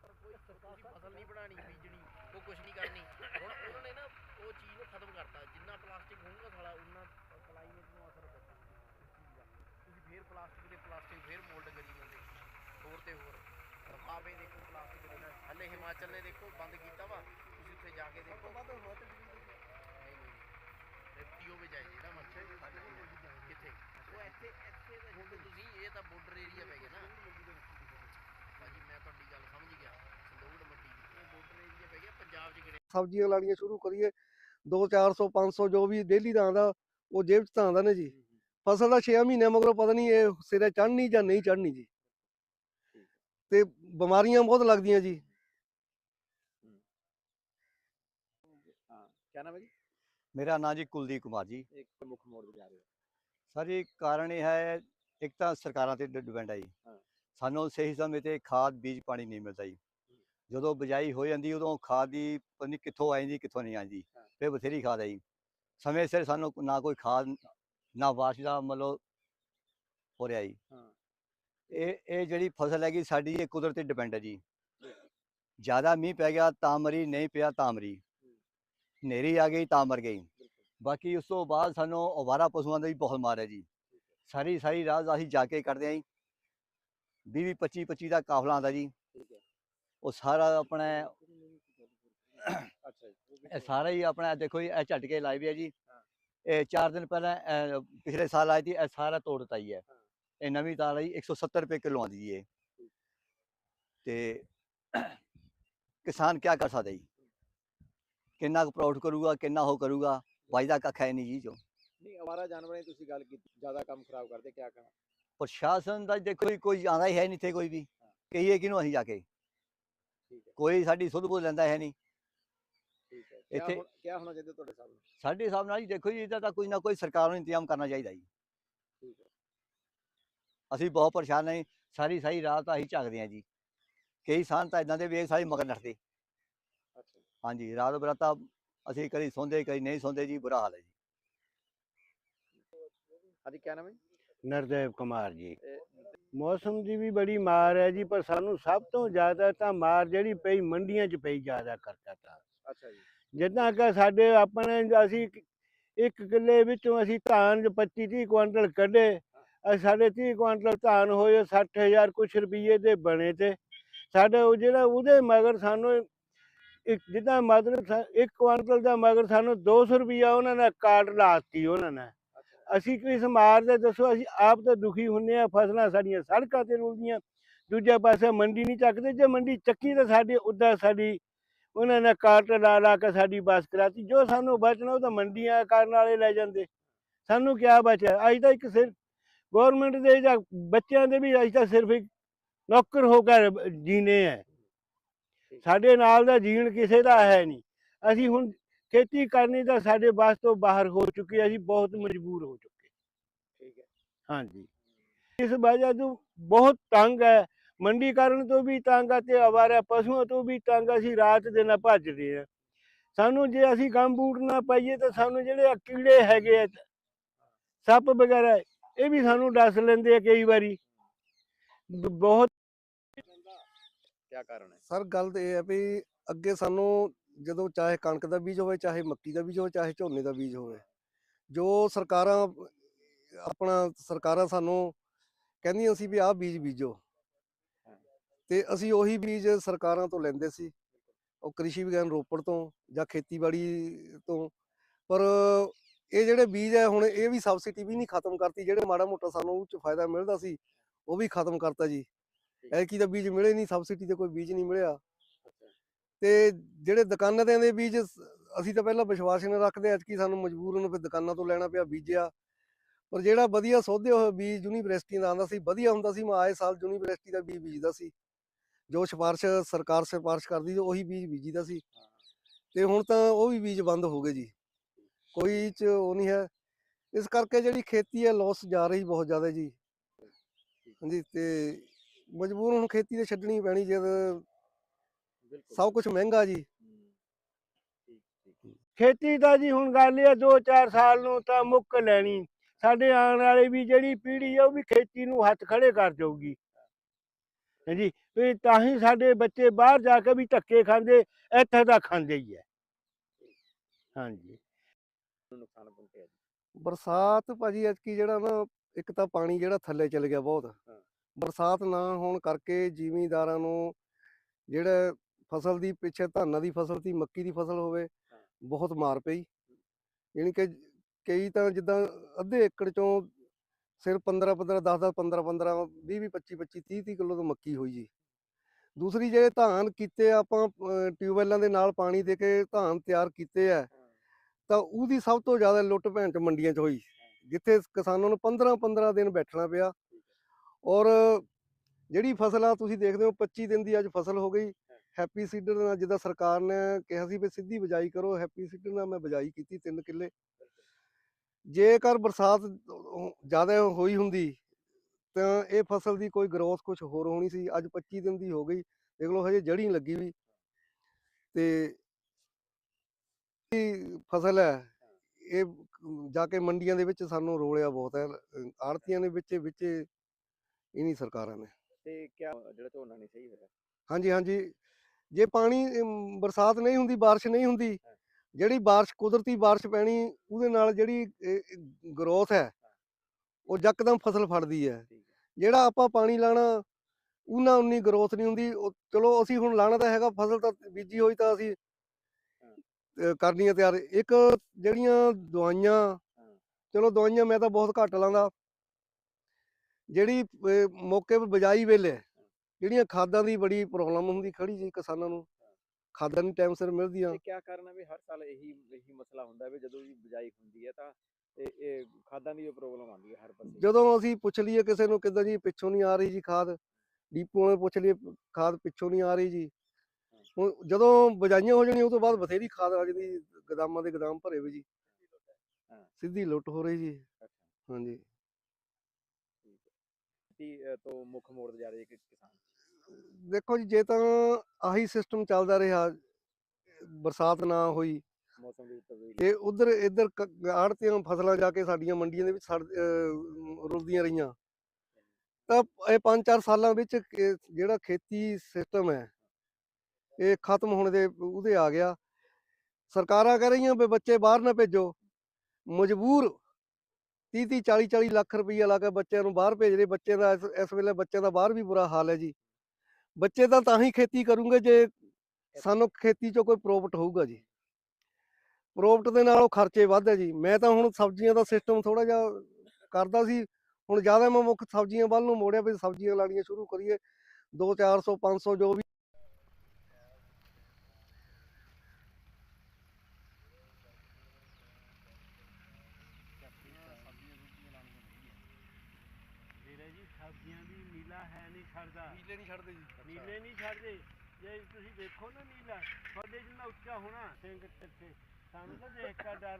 ਉੱਪਰ ਕੋਈ ਤੁਸੀਂ ਫਸਲ ਨਹੀਂ ਬਣਾਣੀ ਬੀਜਣੀ ਉਹ ਕੁਝ ਨਹੀਂ ਕਰਨੀ। ਹੁਣ ਉਹਨਾਂ ਨੇ ਨਾ ਉਹ ਚੀਜ਼ ਨੂੰ ਖਤਮ ਕਰਤਾ। ਜਿੰਨਾ ਪਲਾਸਟਿਕ ਹੋਊਗਾ ਸਾਲਾ ਉਹਨਾਂ ਕਲਾਈਮੇਟ ਨੂੰ ਅਸਰ ਪਊਗਾ। ਇਸ ਚੀਜ਼ ਦਾ ਤੁਸੀਂ ਫੇਰ ਪਲਾਸਟਿਕ ਦੇ ਪਲਾਸਟਿਕ ਫੇਰ ਮੋਲਡ ਕਰੀ ਜਾਂਦੇ। ਹੋਰ ਤੇ ਹੋਰ। ਲਿਫਾਫੇ ਦੇਖੋ ਪਲਾਸਟਿਕ ਦੇ ਹਲੇ ਹਿਮਾਚਲ ਨੇ ਦੇਖੋ ਬੰਦ ਕੀਤਾ ਵਾ। ਤੁਸੀਂ ਉੱਥੇ ਜਾ ਕੇ ਦੇਖੋ। ਰਿਪਟੀਓ ਵਿੱਚ ਆਏ ਜਿਹੜਾ ਮੱਛਰ। ਕਿੱਥੇ? ਉਹ ਇੱਥੇ ਇੱਥੇ ਤਾਂ ਤੁਸੀਂ ਇਹ ਤਾਂ ਬਾਰਡਰ ਏਰੀਆ ਪੈ ਗਿਆ ਨਾ ਭਾਜੀ ਮੈਂ ਤੁਹਾਡੀ ਗੱਲ ਸਮਝ ਗਿਆ ਸੰਦੋੜ ਮੰਡੀ ਦੀ ਇਹ ਬਾਰਡਰ ਏਰੀਆ ਪੈ ਗਿਆ ਪੰਜਾਬ 'ਚ ਕਿਹੜੇ ਸਬਜ਼ੀਆਂ ਲਾਣੀਆਂ ਸ਼ੁਰੂ ਕਰੀਏ 2 400 500 ਜੋ ਵੀ ਡੇਲੀ ਦਾ ਆਉਂਦਾ ਉਹ ਜੇਬ 'ਚ ਤਾਂ ਆਉਂਦਾ ਨੇ ਜੀ। ਫਸਲ ਦਾ 6 ਮਹੀਨੇ ਮਗਰੋਂ ਪਤਾ ਨਹੀਂ ਇਹ ਸਿਰੇ ਚੜ੍ਹਨੀ ਜਾਂ ਨਹੀਂ ਚੜ੍ਹਨੀ ਜੀ। ਤੇ ਬਿਮਾਰੀਆਂ ਬਹੁਤ ਲੱਗਦੀਆਂ ਜੀ। ਹਾਂ। ਕਿਆ ਨਾਮ ਹੈ ਜੀ? ਮੇਰਾ ਨਾਂ ਜੀ ਕੁਲਦੀਪ ਕੁਮਾਰ ਜੀ। ਇੱਕ ਮੁੱਖ ਮੋੜ ਤੇ ਜਾ ਰਹੇ ਹੋ? ਸਰ ਜੀ ਕਾਰਨ ਇਹ ਹੈ ਇੱਕ ਤਾਂ ਸਰਕਾਰਾਂ ਤੇ ਡਿਪੈਂਡ ਹੈ ਜੀ। ਹਾਂ। ਸਾਨੂੰ ਸਹੀ ਸਮੇਂ ਤੇ ਖਾਦ ਬੀਜ ਪਾਣੀ ਨਹੀਂ ਮਿਲਦਾ ਜੀ। ਜਦੋਂ ਬਿਜਾਈ ਹੋ ਜਾਂਦੀ ਉਦੋਂ ਖਾਦ ਦੀ ਪਤਾ ਨਹੀਂ ਕਿੱਥੋਂ ਆ ਜਾਂਦੀ ਕਿੱਥੋਂ ਨਹੀਂ ਆਉਂਦੀ ਹਾਂ। ਫਿਰ ਬਥੇਰੀ ਖਾਦ ਜੀ ਸਮੇਂ ਸਿਰ ਸਾਨੂੰ ਨਾ ਕੋਈ ਖਾਦ ਨਾ ਬਾਰਿਸ਼ ਦਾ ਮਤਲਬ ਹੋ ਰਿਹਾ ਜੀ। ਇਹ ਇਹ ਜਿਹੜੀ ਫਸਲ ਹੈਗੀ ਸਾਡੀ ਇਹ ਕੁਦਰਤ ਤੇ ਡਿਪੈਂਡ ਹੈ ਜੀ। ਜ਼ਿਆਦਾ ਮੀਂਹ ਪੈ ਗਿਆ ਤਾਂ ਮਰੀ ਨਹੀਂ ਪਿਆ ਤਾਂ ਮਰੀ। ਹਨੇਰੀ ਆ ਗਈ ਤਾਂ ਮਰ ਗਈ। ਬਾਕੀ ਉਸ ਤੋਂ ਬਾਅਦ ਸਾਨੂੰ ਅਵਾਰਾ ਪਸ਼ੂਆਂ ਦਾ ਵੀ ਬਹੁਤ ਮਾਰ ਹੈ ਜੀ। ਸਾਰੀ ਸਾਰੀ ਰਾਤ ਅਸੀਂ ਜਾ ਕੇ ਕਰਦੇ ਆਂ ਜੀ। 20 25 25 ਦਾ ਕਾਫਲਾ ਆਉਂਦਾ ਜੀ। ਉਹ ਸਾਰਾ ਆਪਣਾ ਅੱਛਾ ਇਹ ਸਾਰਾ ਹੀ ਆਪਣਾ ਦੇਖੋ ਜੀ ਇਹ ਝਟਕੇ ਲਾਏ ਵੀ ਹੈ ਜੀ। ਹਾਂ। ਇਹ 4 ਦਿਨ ਪਹਿਲਾਂ ਇਹ ਪਿਛਲੇ ਸਾਲ ਆਈ ਸੀ ਇਹ ਸਾਰਾ ਤੋੜ ਦਿੱਤਾ ਹੀ ਹੈ ਹਾਂ। ਇਹ ਨਵੀਂ ਦਾਲ ਆਈ 170 ਰੁਪਏ ਕਿਲੋ ਆਉਂਦੀ ਜੀ ਇਹ। ਤੇ ਕਿਸਾਨ ਕੀ ਕਰ ਸਕਦਾ ਜੀ? ਕਿੰਨਾ ਕੁ ਪ੍ਰਾਊਡ ਕਰੂਗਾ ਕਿੰਨਾ ਉਹ ਕਰੂਗਾ ਵਾਜਦਾ ਕੱਖ ਹੈ ਨਹੀਂ ਜੀ ਜੋ ਨਹੀਂ ਅਵਾਰਾ ਜਾਨਵਰਾਂ ਦੀ ਤੁਸੀਂ ਗੱਲ ਕੀਤੀ ਜ਼ਿਆਦਾ ਕੰਮ ਖਰਾਬ ਕਰਦੇ ਕਿਆ ਕਰਾਂ? ਪ੍ਰਸ਼ਾਸਨ ਦਾ ਦੇਖੋ ਕੋਈ ਆਉਂਦਾ ਹੀ ਹੈ ਨਹੀਂ ਇੱਥੇ ਕੋਈ ਵੀ। ਕਹੀਏ ਕਿਹਨੂੰ ਅਸੀਂ ਜਾ ਕੇ? ਹੈ ਕੋਈ ਸਾਡੀ ਸੁਧ ਬੁੱਧ ਲੈਂਦਾ ਹੈ ਨਹੀਂ। ਠੀਕ ਹੈ। ਕਿਆ ਇੱਥੇ- ਕਿਆ ਹੋਣਾ ਚਾਹੀਦਾ ਤੁਹਾਡੇ ਸਾਹਮਣੇ ਸਾਡੇ ਹਿਸਾਬ ਨਾਲ ਜੀ ਦੇਖੋ ਜੀ ਇਹਦਾ ਤਾਂ ਕੋਈ ਨਾ ਕੋਈ ਸਰਕਾਰ ਨੂੰ ਇੰਤਜ਼ਾਮ ਕਰਨਾ ਚਾਹੀਦਾ ਜੀ। ਠੀਕ ਹੈ। ਅਸੀਂ ਬਹੁਤ ਪਰੇਸ਼ਾਨ ਹਾਂ ਜੀ। ਸਾਰੀ ਸਾਰੀ ਰਾਤ ਅਸੀਂ ਝਾਕਦੇ ਹਾਂ ਜੀ। ਕਈ ਸਾਨ ਤਾਂ ਇਦਾਂ ਦੇ ਵੇਖ ਸਾਰੇ ਮਗਰ ਨੱਠਦੇ। ਅੱਛਾ। ਹਾਂਜੀ ਰਾਤ ਬਰਾਤਾ ਅਸੀਂ ਕਦੀ ਸੌਂਦੇ ਕਦੀ ਨਹੀਂ ਸੌਂਦੇ ਜੀ ਬੁਰਾ ਹਾਲ ਹੈ ਜੀ। ਹਾਂਜੀ ਕਿਆ ਨਾਮ ਹੈ ਨਰਦੇਵ ਕੁਮਾਰ ਜੀ। ਇਹ ਮੌਸਮ ਦੀ ਵੀ ਬੜੀ ਮਾਰ ਹੈ ਜੀ ਪਰ ਸਾਨੂੰ ਸਭ ਤੋਂ ਜ਼ਿਆਦਾ ਤਾਂ ਮਾਰ ਜਿਹੜੀ ਪਈ ਮੰਡੀਆਂ 'ਚ ਪਈ ਜ਼ਿਆਦਾ ਕਰਤਾ ਤਾਂ। ਅੱਛਾ ਜੀ। ਜਿੱਦਾਂ ਕਿ ਸਾਡੇ ਆਪਣੇ ਅਸੀਂ ਇੱਕ- ਕਿੱਲੇ ਵਿੱਚੋਂ ਅਸੀਂ ਧਾਨ 25 30 ਕੁਇੰਟਲ ਕੱਢੇ ਸਾਡੇ 30 ਕੁਇੰਟਲ ਧਾਨ ਹੋਏ 60000 ਕੁਛ ਰੁਪਏ ਦੇ ਬਣੇ ਤੇ ਸਾਡੇ ਉਹ ਜਿਹੜਾ ਉਹਦੇ ਮਗਰ ਸਾਨੂੰ ਇੱਕ ਜਿੱਦਾਂ ਮਤਲਬ ਇੱਕ ਕੁਇੰਟਲ ਦਾ ਮਗਰ ਸਾਨੂੰ 200 ਰੁਪਇਆ ਉਹਨਾਂ ਨੇ ਕਾਰਡ ਲਾਤੀ ਉਹਨਾਂ ਨੇ। ਅਸੀਂ ਕਿਸ ਮਾਰਦੇ ਦੱਸੋ, ਅਸੀਂ ਆਪ ਤਾਂ ਦੁਖੀ ਹੁੰਨੇ ਆ, ਫਸਲਾਂ ਸਾਡੀਆਂ ਸੜਕਾਂ ਤੇ ਰੁਲਦੀਆਂ। ਦੂਜੇ ਪਾਸੇ ਮੰਡੀ ਨਹੀਂ ਚੱਕਦੇ, ਜੇ ਮੰਡੀ ਚੱਕੀ ਤਾਂ ਸਾਡੀ ਉੱਦਾਂ ਸਾਡੀ, ਉਹਨਾਂ ਨੇ ਕਾਰਟ ਲਾ ਲਾ ਕੇ ਸਾਡੀ ਬੱਸ ਕਰਾਤੀ। ਜੋ ਸਾਨੂੰ ਬਚਣਾ, ਉਹ ਤਾਂ ਮੰਡੀਆਂ ਕਰਨ ਵਾਲੇ ਲੈ ਜਾਂਦੇ। ਸਾਨੂੰ ਕਿਆ ਬਚਿਆ? ਅੱਜ ਤਾਂ ਇੱਕ ਸਿਰ ਗਵਰਨਮੈਂਟ ਦੇ ਜਾਂ ਬੱਚਿਆਂ ਦੇ ਵੀ ਅੱਜ ਤਾਂ ਸਿਰਫ ਇੱਕ ਨੌਕਰ ਹੋ ਕੇ ਜੀਨੇ ਹੈ ਸਾਡੇ ਨਾਲ ਦਾ ਜੀਣ ਕਿਸੇ ਦਾ ਹੈ ਨਹੀਂ। ਅਸੀਂ ਹੁਣ ਖੇਤੀ ਕਰਨੀ ਤਾਂ ਸਾਡੇ ਬਸ ਤੋਂ ਬਾਹਰ ਹੋ ਚੁੱਕੀ ਹੈ ਅਸੀਂ ਬਹੁਤ ਮਜਬੂਰ ਹੋ ਚੁੱਕੇ ਠੀਕ ਹੈ। ਹਾਂਜੀ। ਇਸ ਵਜ੍ਹਾ ਤੋਂ ਬਹੁਤ ਤੰਗ ਹੈ। ਮੰਡੀਕਰਨ ਤੋਂ ਵੀ ਤੰਗ ਆ ਤੇ ਅਵਾਰਾ ਪਸ਼ੂਆਂ ਤੋਂ ਵੀ ਤੰਗ ਅਸੀਂ ਰਾਤ ਦਿਨ ਭੱਜਦੇ ਆ ਸਾਨੂੰ ਜੇ ਅਸੀਂ ਗਮ ਬੂਟ ਨਾ ਪਾਈਏ ਤਾਂ ਸਾਨੂੰ ਜਿਹੜੇ ਕੀੜੇ ਹੈਗੇ ਆ ਸੱਪ ਵਗੈਰਾ ਇਹ ਵੀ ਸਾਨੂੰ ਡਸ ਲੈਂਦੇ ਆ ਕਈ ਵਾਰੀ। ਬਹੁਤ ਕੀ ਕਾਰਨ ਹੈ? ਸਰ ਗੱਲ ਤਾਂ ਇਹ ਹੈ ਵੀ ਅੱਗੇ ਸਾਨੂੰ ਜਦੋਂ ਚਾਹੇ ਕਣਕ ਦਾ ਬੀਜ ਹੋਵੇ ਚਾਹੇ ਮੱਕੀ ਦਾ ਬੀਜ ਹੋਵੇ ਚਾਹੇ ਝੋਨੇ ਦਾ ਬੀਜ ਹੋਵੇ ਜੋ ਸਰਕਾਰਾਂ ਆਪਣਾ ਸਰਕਾਰਾਂ ਸਾਨੂੰ ਕਹਿੰਦੀਆਂ ਸੀ ਵੀ ਆਹ ਬੀਜ ਬੀਜੋ। ਤੇ ਅਸੀਂ ਉਹੀ ਬੀਜ ਸਰਕਾਰਾਂ ਤੋਂ ਲੈਂਦੇ ਸੀ ਉਹ ਕ੍ਰਿਸ਼ੀ ਵਿਗਿਆਨ ਰੋਪੜ ਤੋਂ ਜਾਂ ਖੇਤੀਬਾੜੀ ਤੋਂ। ਪਰ ਇਹ ਜਿਹੜੇ ਬੀਜ ਹੈ ਹੁਣ ਇਹ ਵੀ ਸਬਸਿਡੀ ਵੀ ਨਹੀਂ ਖਤਮ ਕਰਤੀ ਜਿਹੜੇ ਮਾੜਾ ਮੋਟਾ ਸਾਨੂੰ ਉਹ ਚ ਫਾਇਦਾ ਮਿਲਦਾ ਸੀ ਉਹ ਵੀ ਖਤਮ ਕਰਤਾ ਜੀ। ਐਤਕੀ ਦਾ ਬੀਜ ਮਿਲੇ ਨਹੀਂ ਸਬਸਿਡੀ ਤੇ ਕੋਈ ਬੀਜ ਨਹੀਂ ਮਿਲਿਆ। ਤੇ ਜਿਹੜੇ ਦੁਕਾਨਾਂ ਤੇ ਦੇ ਬੀਜ ਅਸੀਂ ਤਾਂ ਪਹਿਲਾਂ ਵਿਸ਼ਵਾਸ ਹੀ ਨਾ ਰੱਖਦੇ ਅੱਜ ਐਤਕੀ ਸਾਨੂੰ ਮਜਬੂਰਨ ਫਿਰ ਦੁਕਾਨਾਂ ਤੋਂ ਲੈਣਾ ਪਿਆ ਬੀਜਿਆ। ਪਰ ਜਿਹੜਾ ਵਧੀਆ ਸੋਧੇ ਹੋਏ ਬੀਜ ਯੂਨੀਵਰਸਿਟੀ ਦਾ ਆਉਂਦਾ ਸੀ, ਵਧੀਆ ਹੁੰਦਾ ਸੀ, ਮੈਂ ਆਏ ਸਾਲ ਯੂਨੀਵਰਸਿਟੀ ਦਾ ਬੀਜ ਬੀਜਦਾ ਸੀ। ਜੋ ਸਿਫਾਰਿਸ਼ ਸਰਕਾਰ ਸਿਫਾਰਿਸ਼ ਕਰਦੀ ਸੀ, ਉਹੀ ਬੀਜ ਬੀਜੀਦਾ ਸੀ। ਤੇ ਹੁਣ ਤਾਂ ਉਹ ਵੀ ਬੀਜ ਬੰਦ ਹੋ ਗਏ ਜੀ। ਕੋਈ ਚ ਉਹ ਨਹੀਂ ਹੈ। ਇਸ ਕਰਕੇ ਜਿਹੜੀ ਖੇਤੀ ਹੈ ਲਾਸ ਜਾ ਰਹੀ ਬਹੁਤ ਜ਼ਿਆਦਾ ਜੀ। ਹਾਂਜੀ, ਤੇ ਮਜਬੂਰ ਹੁਣ ਖੇਤੀ ਤੇ ਛੱਡਣੀ ਪੈਣੀ, ਜਦ ਸਭ ਕੁਝ ਮਹਿੰਗਾ ਜੀ। ਹੂੰ। ਠੀਕ ਠੀਕ। ਖੇਤੀ ਦਾ ਜੀ ਹੁਣ ਗੱਲ ਇਹ 2-4 ਸਾਲ ਨੂੰ ਤਾਂ ਮੁੱਕ ਲੈਣੀ। ਸਾਡੇ ਆਉਣ ਵਾਲੀ ਵੀ ਜਿਹੜੀ ਪੀੜ੍ਹੀ ਆ ਉਹ ਵੀ ਖੇਤੀ ਨੂੰ ਹੱਥ ਖੜੇ ਕਰ ਜਾਊਗੀ। ਹਾਂਜੀ ਵੀ ਤਾਂ ਹੀ ਸਾਡੇ ਬੱਚੇ ਬਾਹਰ ਜਾ ਕੇ ਵੀ ਧੱਕੇ ਖਾਂਦੇ ਇੱਥੇ ਤਾਂ ਖਾਂਦੇ ਹੀ ਹੈ ਹਾਂਜੀ ਨੁਕਸਾਨ ਪਹੁੰਚਿਆ ਬਰਸਾਤ ਭਾਜੀ ਐਤਕੀ ਜਿਹੜਾ ਨਾ ਇੱਕ ਤਾਂ ਪਾਣੀ ਜਿਹੜਾ ਥੱਲੇ ਚਲ ਗਿਆ ਬਹੁਤ। ਬਰਸਾਤ ਨਾ ਹੋਣ ਕਰਕੇ ਜ਼ਿਮੀਂਦਾਰਾਂ ਨੂੰ ਜਿਹੜਾ ਫਸਲ ਦੀ ਪਿੱਛੇ ਧਾਨਾਂ ਦੀ ਫਸਲ ਸੀ ਮੱਕੀ ਦੀ ਫਸਲ ਹੋਵੇ ਬਹੁਤ ਮਾਰ ਪਈ। ਯਾਨੀ ਕਿ ਕਈ ਤਾਂ ਜਿੱਦਾਂ ਅੱਧੇ ਏਕੜ ਚੋਂ ਸਿਰ 15 15 10 10 15 15 20 20 25 25 30 30 ਕਿਲੋ ਤੋਂ ਮੱਕੀ ਹੋਈ ਜੀ। ਦੂਸਰੀ ਜਿਹੜੇ ਧਾਨ ਕੀਤੇ ਆਪਾਂ ਟਿਊਬਵੈੱਲਾਂ ਦੇ ਨਾਲ ਪਾਣੀ ਦੇ ਕੇ ਧਾਨ ਤਿਆਰ ਕੀਤੇ ਆ ਤਾਂ ਉਹਦੀ ਸਭ ਤੋਂ ਜ਼ਿਆਦਾ ਲੁੱਟ ਭੈਣ ਚ ਮੰਡੀਆਂ 'ਚ ਹੋਈ। ਜਿੱਥੇ ਕਿਸਾਨਾਂ ਨੂੰ 15 15 ਦਿਨ ਬੈਠਣਾ ਪਿਆ ਔਰ ਜਿਹੜੀ ਫਸਲ ਆ ਤੁਸੀਂ ਦੇਖਦੇ ਹੋ 25 ਦਿਨ ਦੀ ਅੱਜ ਫਸਲ ਹੋ ਗਈ। ਹੈਪੀ ਸੀਡਰ ਨਾਲ ਜਿੱਦਾਂ ਸਰਕਾਰ ਨੇ ਕਿਹਾ ਸੀ ਵੀ ਸਿੱਧੀ ਬਿਜਾਈ ਕਰੋ ਹੈਪੀ ਸੀਡਰ ਨਾਲ ਮੈਂ ਬਿਜਾਈ ਕੀਤੀ 3 ਕਿੱਲੇ। ਜੇਕਰ ਬਰਸਾਤ ਜ਼ਿਆਦਾ ਹੋਈ ਹੁੰਦੀ ਤਾਂ ਇਹ ਫਸਲ ਦੀ ਕੋਈ ਗਰੋਥ ਕੁਝ ਹੋਰ ਹੋਣੀ ਸੀ। ਅੱਜ 25 ਦਿਨ ਦੀ ਹੋ ਗਈ ਦੇਖ ਲਓ ਹਜੇ ਜੜੀ ਲੱਗੀ ਵੀ। ਤੇ ਇਹ ਫਸਲ ਹੈ ਇਹ ਜਾ ਕੇ ਮੰਡੀਆਂ ਦੇ ਵਿੱਚ ਸਾਨੂੰ ਰੋਲਿਆ ਬਹੁਤ ਹੈ। ਆੜਤੀਆਂ ਦੇ ਵਿੱਚ ਵਿੱਚ ਇਹ ਨਹੀਂ ਸਰਕਾਰਾਂ ਨੇ। ਤੇ ਕਿਆ ਜਿਹੜਾ ਝੋਨਾ ਨਹੀਂ ਸਹੀ ਹੋਇਆ ਹਾਂਜੀ ਹਾਂਜੀ। ਜੇ ਪਾਣੀ ਅਮ, ਬਰਸਾਤ ਨਹੀਂ ਹੁੰਦੀ ਬਾਰਿਸ਼ ਨਹੀਂ ਹੁੰਦੀ ਜਿਹੜੀ ਬਾਰਿਸ਼ ਕੁਦਰਤੀ ਬਾਰਿਸ਼ ਪੈਣੀ ਉਹਦੇ ਨਾਲ ਜਿਹੜੀ ਗਰੋਥ ਹੈ ਉਹ ਯਕਦਮ ਫਸਲ ਫੜਦੀ ਹੈ। ਠੀਕ ਜਿਹੜਾ ਆਪਾਂ ਪਾਣੀ ਲਾਣਾ ਉਹਨਾਂ ਉਨੀ ਗਰੋਥ ਨਹੀਂ ਹੁੰਦੀ ਉਹ ਚਲੋ ਅਸੀਂ ਹੁਣ ਲਾਣਾ ਤਾਂ ਹੈਗਾ ਫਸਲ ਤਾਂ ਬੀਜੀ ਹੋਈ ਤਾਂ ਅਸੀਂ ਕਰਨੀ ਹੈ ਤਿਆਰ। ਇੱਕ ਜਿਹੜੀਆਂ ਦਵਾਈਆਂ ਚਲੋ ਦਵਾਈਆਂ ਮੈਂ ਤਾਂ ਬਹੁਤ ਘੱਟ ਲਾਉਂਦਾ ਜਿਹੜੀ ਮੌਕੇ 'ਤੇ ਬਜਾਈ ਵੇਲੇ ਜਿਹੜੀਆਂ ਖਾਦਾਂ ਦੀ ਬੜੀ ਪ੍ਰੋਬਲਮ ਹੁੰਦੀ ਖੜੀ ਜੀ ਕਿਸਾਨਾਂ ਨੂੰ ਖਾਦਾਂ ਨਹੀਂ ਟਾਈਮ ਸਿਰ ਮਿਲਦੀਆਂ। ਤੇ ਕਿਆ ਕਾਰਨ ਹੈ ਵੀ ਹਰ ਸਾਲ ਇਹੀ ਇਹੀ ਮਸਲਾ ਹੁੰਦਾ ਵੀ ਜਦੋਂ ਵੀ ਬਿਜਾਈ ਹੁੰਦੀ ਹੈ ਤਾਂ ਇਹ ਇਹ ਖਾਦਾਂ ਦੀ ਪ੍ਰੋਬਲਮ ਆਉਂਦੀ ਹੈ ਹਰ ਪਾਸੇ। ਜਦੋਂ ਅਸੀਂ ਪੁੱਛ ਲਈਏ ਕਿਸੇ ਨੂੰ ਕਿੱਦਾਂ ਜੀ ਪਿੱਛੋਂ ਨਹੀਂ ਆ ਰਹੀ ਜੀ ਖਾਦ ਡੀਪੂਆਂ ਨੂੰ ਪੁੱਛ ਲਈਏ ਖਾਦ ਪਿੱਛੋਂ ਨਹੀਂ ਆ ਰਹੀ ਜੀ। ਹੁਣ ਜਦੋਂ ਬਜਾਈਆਂ ਹੋ ਜਾਣੀਆਂ ਉਹ ਤੋਂ ਬਾਅਦ ਬਥੇਰੀ ਖਾਦ ਆ ਜਾਂਦੀ ਗਦਾਮਾਂ ਦੇ ਗਦਾਮ ਭਰੇ ਵੀ ਜੀ। ਹਾਂ। ਸਿੱਧੀ ਲੁੱਟ ਹੋ ਰਹੀ ਜੀ। ਹਾਂਜੀ। ਤੋਂ ਮੁੱਖ ਮੋੜਦੇ ਜਾ ਰਹੇ ਕਿ ਕਿਸਾਨ। ਦੇਖੋ ਜੀ ਜੇ ਤਾਂ ਆਹੀ ਸਿਸਟਮ ਚੱਲਦਾ ਰਿਹਾ ਬਰਸਾਤ ਨਾ ਹੋਈ ਮੌਸਮ ਦੀ ਤਬਦੀਲੀ। ਤੇ ਉਧਰ ਇੱਧਰ ਆੜਤੀਆਂ ਫਸਲਾਂ ਜਾ ਕੇ ਸਾਡੀਆਂ ਮੰਡੀਆਂ ਦੇ ਵਿੱਚ ਰੁਲਦੀਆਂ ਰਹੀਆਂ। ਤਾਂ ਇਹ 5-4 ਸਾਲਾਂ ਵਿੱਚ ਜਿਹੜਾ ਖੇਤੀ ਸਿਸਟਮ ਹੈ ਇਹ ਖਤਮ ਹੋਣ ਦੇ ਉਹਦੇ ਆ ਗਿਆ। ਸਰਕਾਰਾਂ ਕਹਿ ਰਹੀਆਂ ਵੀ ਬੱਚੇ ਬਾਹਰ ਨਾ ਭੇਜੋ। ਮਜਬੂਰ 30-30 40-40 ਲੱਖ ਰੁਪਈਆ ਲਾ ਕੇ ਬੱਚਿਆਂ ਨੂੰ ਬਾਹਰ ਭੇਜ ਰਹੇ। ਬੱਚੇ ਦਾ ਇਸ ਵੇਲੇ ਬੱਚਿਆਂ ਦਾ ਬਾਹਰ ਵੀ ਬੁਰਾ ਹਾਲ ਹੈ ਜੀ। ਬੱਚੇ ਤਾਂ ਤਾਂ ਹੀ ਖੇਤੀ ਕਰੂੰਗੇ ਜੇ ਸਾਨੂੰ ਖੇਤੀ 'ਚੋਂ ਕੋਈ ਪ੍ਰੋਫਿਟ ਹੋਊਗਾ ਜੀ। ਪ੍ਰੋਫਿਟ ਦੇ ਨਾਲੋਂ ਖਰਚੇ ਵੱਧ ਹੈ ਜੀ। ਮੈਂ ਤਾਂ ਹੁਣ ਸਬਜ਼ੀਆਂ ਦਾ ਸਿਸਟਮ ਥੋੜਾ ਜਿਹਾ ਕਰਦਾ ਸੀ। ਹੁਣ ਜ਼ਿਆਦਾ ਮੈਂ ਮੁੱਖ ਸਬਜ਼ੀਆਂ ਵੱਲ ਨੂੰ ਮੋੜਿਆ ਵੀ ਸਬਜ਼ੀਆਂ ਲਾਣੀਆਂ ਸ਼ੁਰੂ ਕਰੀਏ। 2 400 500 ਜੋ ਵੀ ਸਬਜ਼ੀਆਂ ਦੀ ਨੀਲਾ ਹੈ ਨਹੀਂ ਛੱਡਦਾ। ਨੀਲੇ ਨਹੀਂ ਛੱਡਦੇ ਜੀ। ਨੀਲੇ ਨਹੀਂ ਛੱਡਦੇ। ਜੇ ਤੁਸੀਂ ਦੇਖੋ ਨਾ ਨੀਲਾ, ਤੁਹਾਡੇ ਜਿੰਨਾ ਉੱਚਾ ਹੋਣਾ, ਸਿੰਘ ਤੇ ਸਾਨੂੰ ਤਾਂ ਦੇਖ ਕੇ ਡਰ ਲੱਗਦਾ